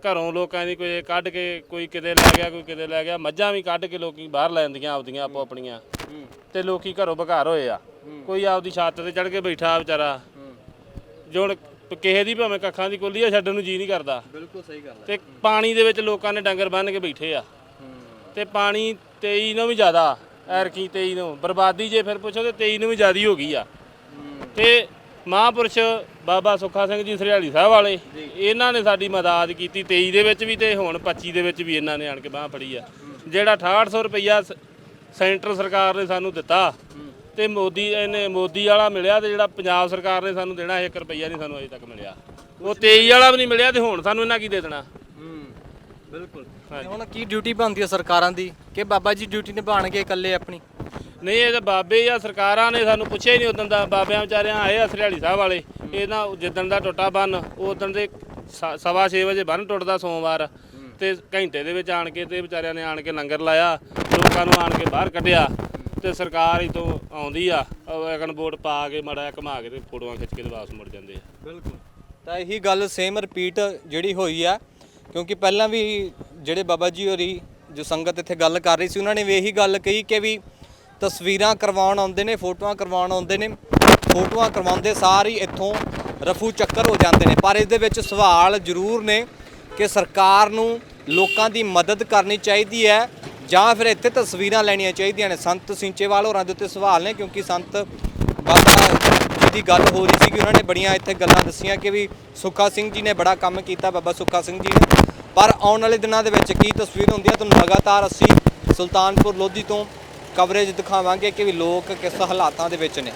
Speaker 4: ਘਰੋਂ ਲੋਕਾਂ ਦੀ ਕੋਈ ਕੱਢ ਕੇ ਕੋਈ ਕਿਤੇ ਲੈ ਗਿਆ ਕੋਈ ਕਿਤੇ ਲੈ ਗਿਆ ਮੱਝਾਂ ਵੀ ਕੱਢ ਕੇ ਲੋਕੀ ਬਾਹਰ ਲੈ ਜਾਂਦੀਆਂ ਆਪਦੀਆਂ ਆਪੋ ਆਪਣੀਆਂ। ਤੇ ਲੋਕੀ ਘਰੋਂ ਬਘਾਰ ਹੋਏ ਆ। ਕੋਈ ਆਪਦੀ ਛੱਤ ਤੇ ਚੜ ਕੇ ਬੈਠਾ ਵਿਚਾਰਾ। ਜੋ ਹੁਣ ਕਿਸੇ ਦੀ ਭਾਵੇਂ ਕੱਖਾਂ ਦੀ ਕੁੱਲੀ ਆ ਛੱਡਣ ਨੂੰ ਜੀ ਨਹੀਂ ਕਰਦਾ।
Speaker 2: ਬਿਲਕੁਲ ਸਹੀ ਗੱਲ
Speaker 4: ਤੇ ਪਾਣੀ ਦੇ ਵਿੱਚ ਲੋਕਾਂ ਨੇ ਡੰਗਰ ਬੰਨ ਕੇ ਬੈਠੇ ਆ। ਤੇ ਪਾਣੀ 23 ਨੂੰ ਵੀ ਜ਼ਿਆਦਾ ਐਰਕੀ 23 ਨੂੰ। ਬਰਬਾਦੀ ਜੇ ਫਿਰ ਪੁੱਛੋ ਤੇ 23 ਨੂੰ ਵੀ ਜ਼ਿਆਦੀ ਹੋ ਗਈ ਆ। ਤੇ ਮਹਾਂਪੁਰਸ਼ ਬਾਬਾ ਸੁੱਖਾ ਸਿੰਘ ਜੀ ਸਰਿਆਲੀ ਸਾਹਿਬ ਵਾਲੇ ਇਹਨਾਂ ਨੇ ਸਾਡੀ ਮਦਦ ਕੀਤੀ 23 ਦੇ ਵਿੱਚ ਵੀ ਤੇ ਹੁਣ 25 ਦੇ ਵਿੱਚ ਵੀ ਇਹਨਾਂ ਨੇ ਆਣ ਕੇ ਬਾਹ ਫੜੀ ਆ। ਜਿਹੜਾ 6800 ਰੁਪਈਆ ਸੈਂਟਰ ਸਰਕਾਰ ਨੇ ਸਾਨੂੰ ਦਿੱਤਾ ਤੇ ਮੋਦੀ ਇਹਨੇ ਮੋਦੀ ਵਾਲਾ ਮਿਲਿਆ ਤੇ ਜਿਹੜਾ ਪੰਜਾਬ ਸਰਕਾਰ ਨੇ ਸਾਨੂੰ ਦੇਣਾ 1 ਰੁਪਈਆ ਨਹੀਂ ਸਾਨੂੰ ਅਜੇ ਤੱਕ ਮਿਲਿਆ। ਉਹ 23 ਵਾਲਾ ਵੀ ਨਹੀਂ ਮਿਲਿਆ ਤੇ ਹੁਣ ਸਾਨੂੰ ਇਹਨਾਂ ਕੀ ਦੇ ਦੇਣਾ?
Speaker 2: ਬਿਲਕੁਲ। ਹੁਣ ਕੀ ਡਿਊਟੀ ਬਣਦੀ ਹੈ ਸਰਕਾਰਾਂ ਦੀ? ਕਿ ਬਾਬਾ ਜੀ ਡਿਊਟੀ ਨਿਭਾਣਗੇ ਇਕੱਲੇ ਆਪਣੀ?
Speaker 4: ਨਹੀਂ, ਇਹ ਤਾਂ ਬਾਬੇ ਜਾਂ ਸਰਕਾਰਾਂ ਨੇ ਸਾਨੂੰ ਪੁੱਛਿਆ ਹੀ ਨਹੀਂ ਉਦੋਂ ਦਾ, ਬਾਬਿਆਂ ਵਿਚਾਰਿਆਂ ਆਏ ਆ ਸਰਿਆਲੀ ਸਾਹਿਬ ਵਾਲੇ। ਇਹ ਨਾ ਜਿੱਦਣ ਦਾ ਟੁੱਟਾ ਬੰਨ, ਉਦੋਂ ਦੇ ਸ- ਸਵਾ 6 ਵਜੇ ਬੰਨ ਟੁੱਟਦਾ ਸੋਮਵਾਰ। ਤੇ ਘੰਟੇ ਦੇ ਵਿੱਚ ਆਣ ਕੇ ਤੇ ਵਿਚਾਰਿਆਂ ਨੇ ਆਣ ਕੇ ਲੰਗਰ ਲਾਇਆ, ਲੋਕਾਂ ਨੂੰ ਆਣ ਕੇ ਬਾਹਰ ਕੱਢਿਆ। ਤੇ ਸਰਕਾਰ ਇਤੋਂ ਆਉਂਦੀ ਆ ਐਕਨ ਬੋਰਡ ਪਾ ਕੇ, ਮੜਾ ਘੁਮਾ ਕੇ ਤੇ ਫੋਟੋਆਂ ਖਿੱਚ ਕੇ ਤੇ ਵਾਪਸ ਮੁੜ ਜਾਂਦੇ ਆ।
Speaker 2: ਬਿਲਕੁਲ। ਤਾਂ ਇਹੀ ਗੱਲ ਸੇਮ ਰਿਪੀਟ ਜਿਹੜੀ ਹੋਈ ਆ, ਕਿਉਂਕਿ ਪਹਿਲਾਂ ਵੀ ਜਿਹੜੇ ਬਾਬਾ ਜੀ ਹੋਰੀ, ਜੋ ਸੰਗਤ ਇੱਥੇ ਗੱਲ ਕਰ ਰਹੀ ਸੀ, ਉਹਨਾਂ ਨੇ ਵੀ ਇਹੀ ਗੱਲ ਕਹੀ ਕਿ ਵੀ ਤਸਵੀਰਾਂ ਕਰਵਾਉਣ ਆਉਂਦੇ ਨੇ, ਫੋਟੋਆਂ ਕਰਵਾਉਣ ਆਉਂਦੇ ਨੇ, ਫੋਟੋਆਂ ਕਰਵਾਉਂਦੇ ਸਾਰ ਹੀ ਇੱਥੋਂ ਰਫੂ ਚੱਕਰ ਹੋ ਜਾਂਦੇ ਨੇ। ਪਰ ਇਸ ਦੇ ਵਿੱਚ ਸਵਾਲ ਜ਼ਰੂਰ ਨੇ ਕਿ ਸਰਕਾਰ ਨੂੰ ਲੋਕਾਂ ਦੀ ਮਦਦ ਕਰਨੀ ਚਾਹੀਦੀ ਹੈ ਜਾਂ ਫਿਰ ਇੱਥੇ ਤਸਵੀਰਾਂ ਲੈਣੀਆਂ ਚਾਹੀਦੀਆਂ ਨੇ। ਸੰਤ ਸਿੰਚੇਵਾਲ ਹੋਰਾਂ ਦੇ ਉੱਤੇ ਸਵਾਲ ਨੇ, ਕਿਉਂਕਿ ਸੰਤ ਬਾਬਾ ਜੀ ਦੀ ਗੱਲ ਹੋ ਰਹੀ ਸੀ ਕਿ ਉਹਨਾਂ ਨੇ ਬੜੀਆਂ ਇੱਥੇ ਗੱਲਾਂ ਦੱਸੀਆਂ ਕਿ ਵੀ ਸੁੱਖਾ ਸਿੰਘ ਜੀ ਨੇ ਬੜਾ ਕੰਮ ਕੀਤਾ, ਬਾਬਾ ਸੁੱਖਾ ਸਿੰਘ ਜੀ ਨੇ। ਪਰ ਆਉਣ ਵਾਲੇ ਦਿਨਾਂ ਦੇ ਵਿੱਚ ਕੀ ਤਸਵੀਰ ਹੁੰਦੀ ਹੈ? ਤੁਹਾਨੂੰ ਲਗਾਤਾਰ ਅਸੀਂ ਸੁਲਤਾਨਪੁਰ ਲੋਧੀ ਤੋਂ ਕਵਰੇਜ ਦਿਖਾਵਾਂਗੇ ਕਿ ਵੀ ਲੋਕ ਕਿਸ ਹਾਲਾਤਾਂ ਦੇ ਵਿੱਚ ਨੇ।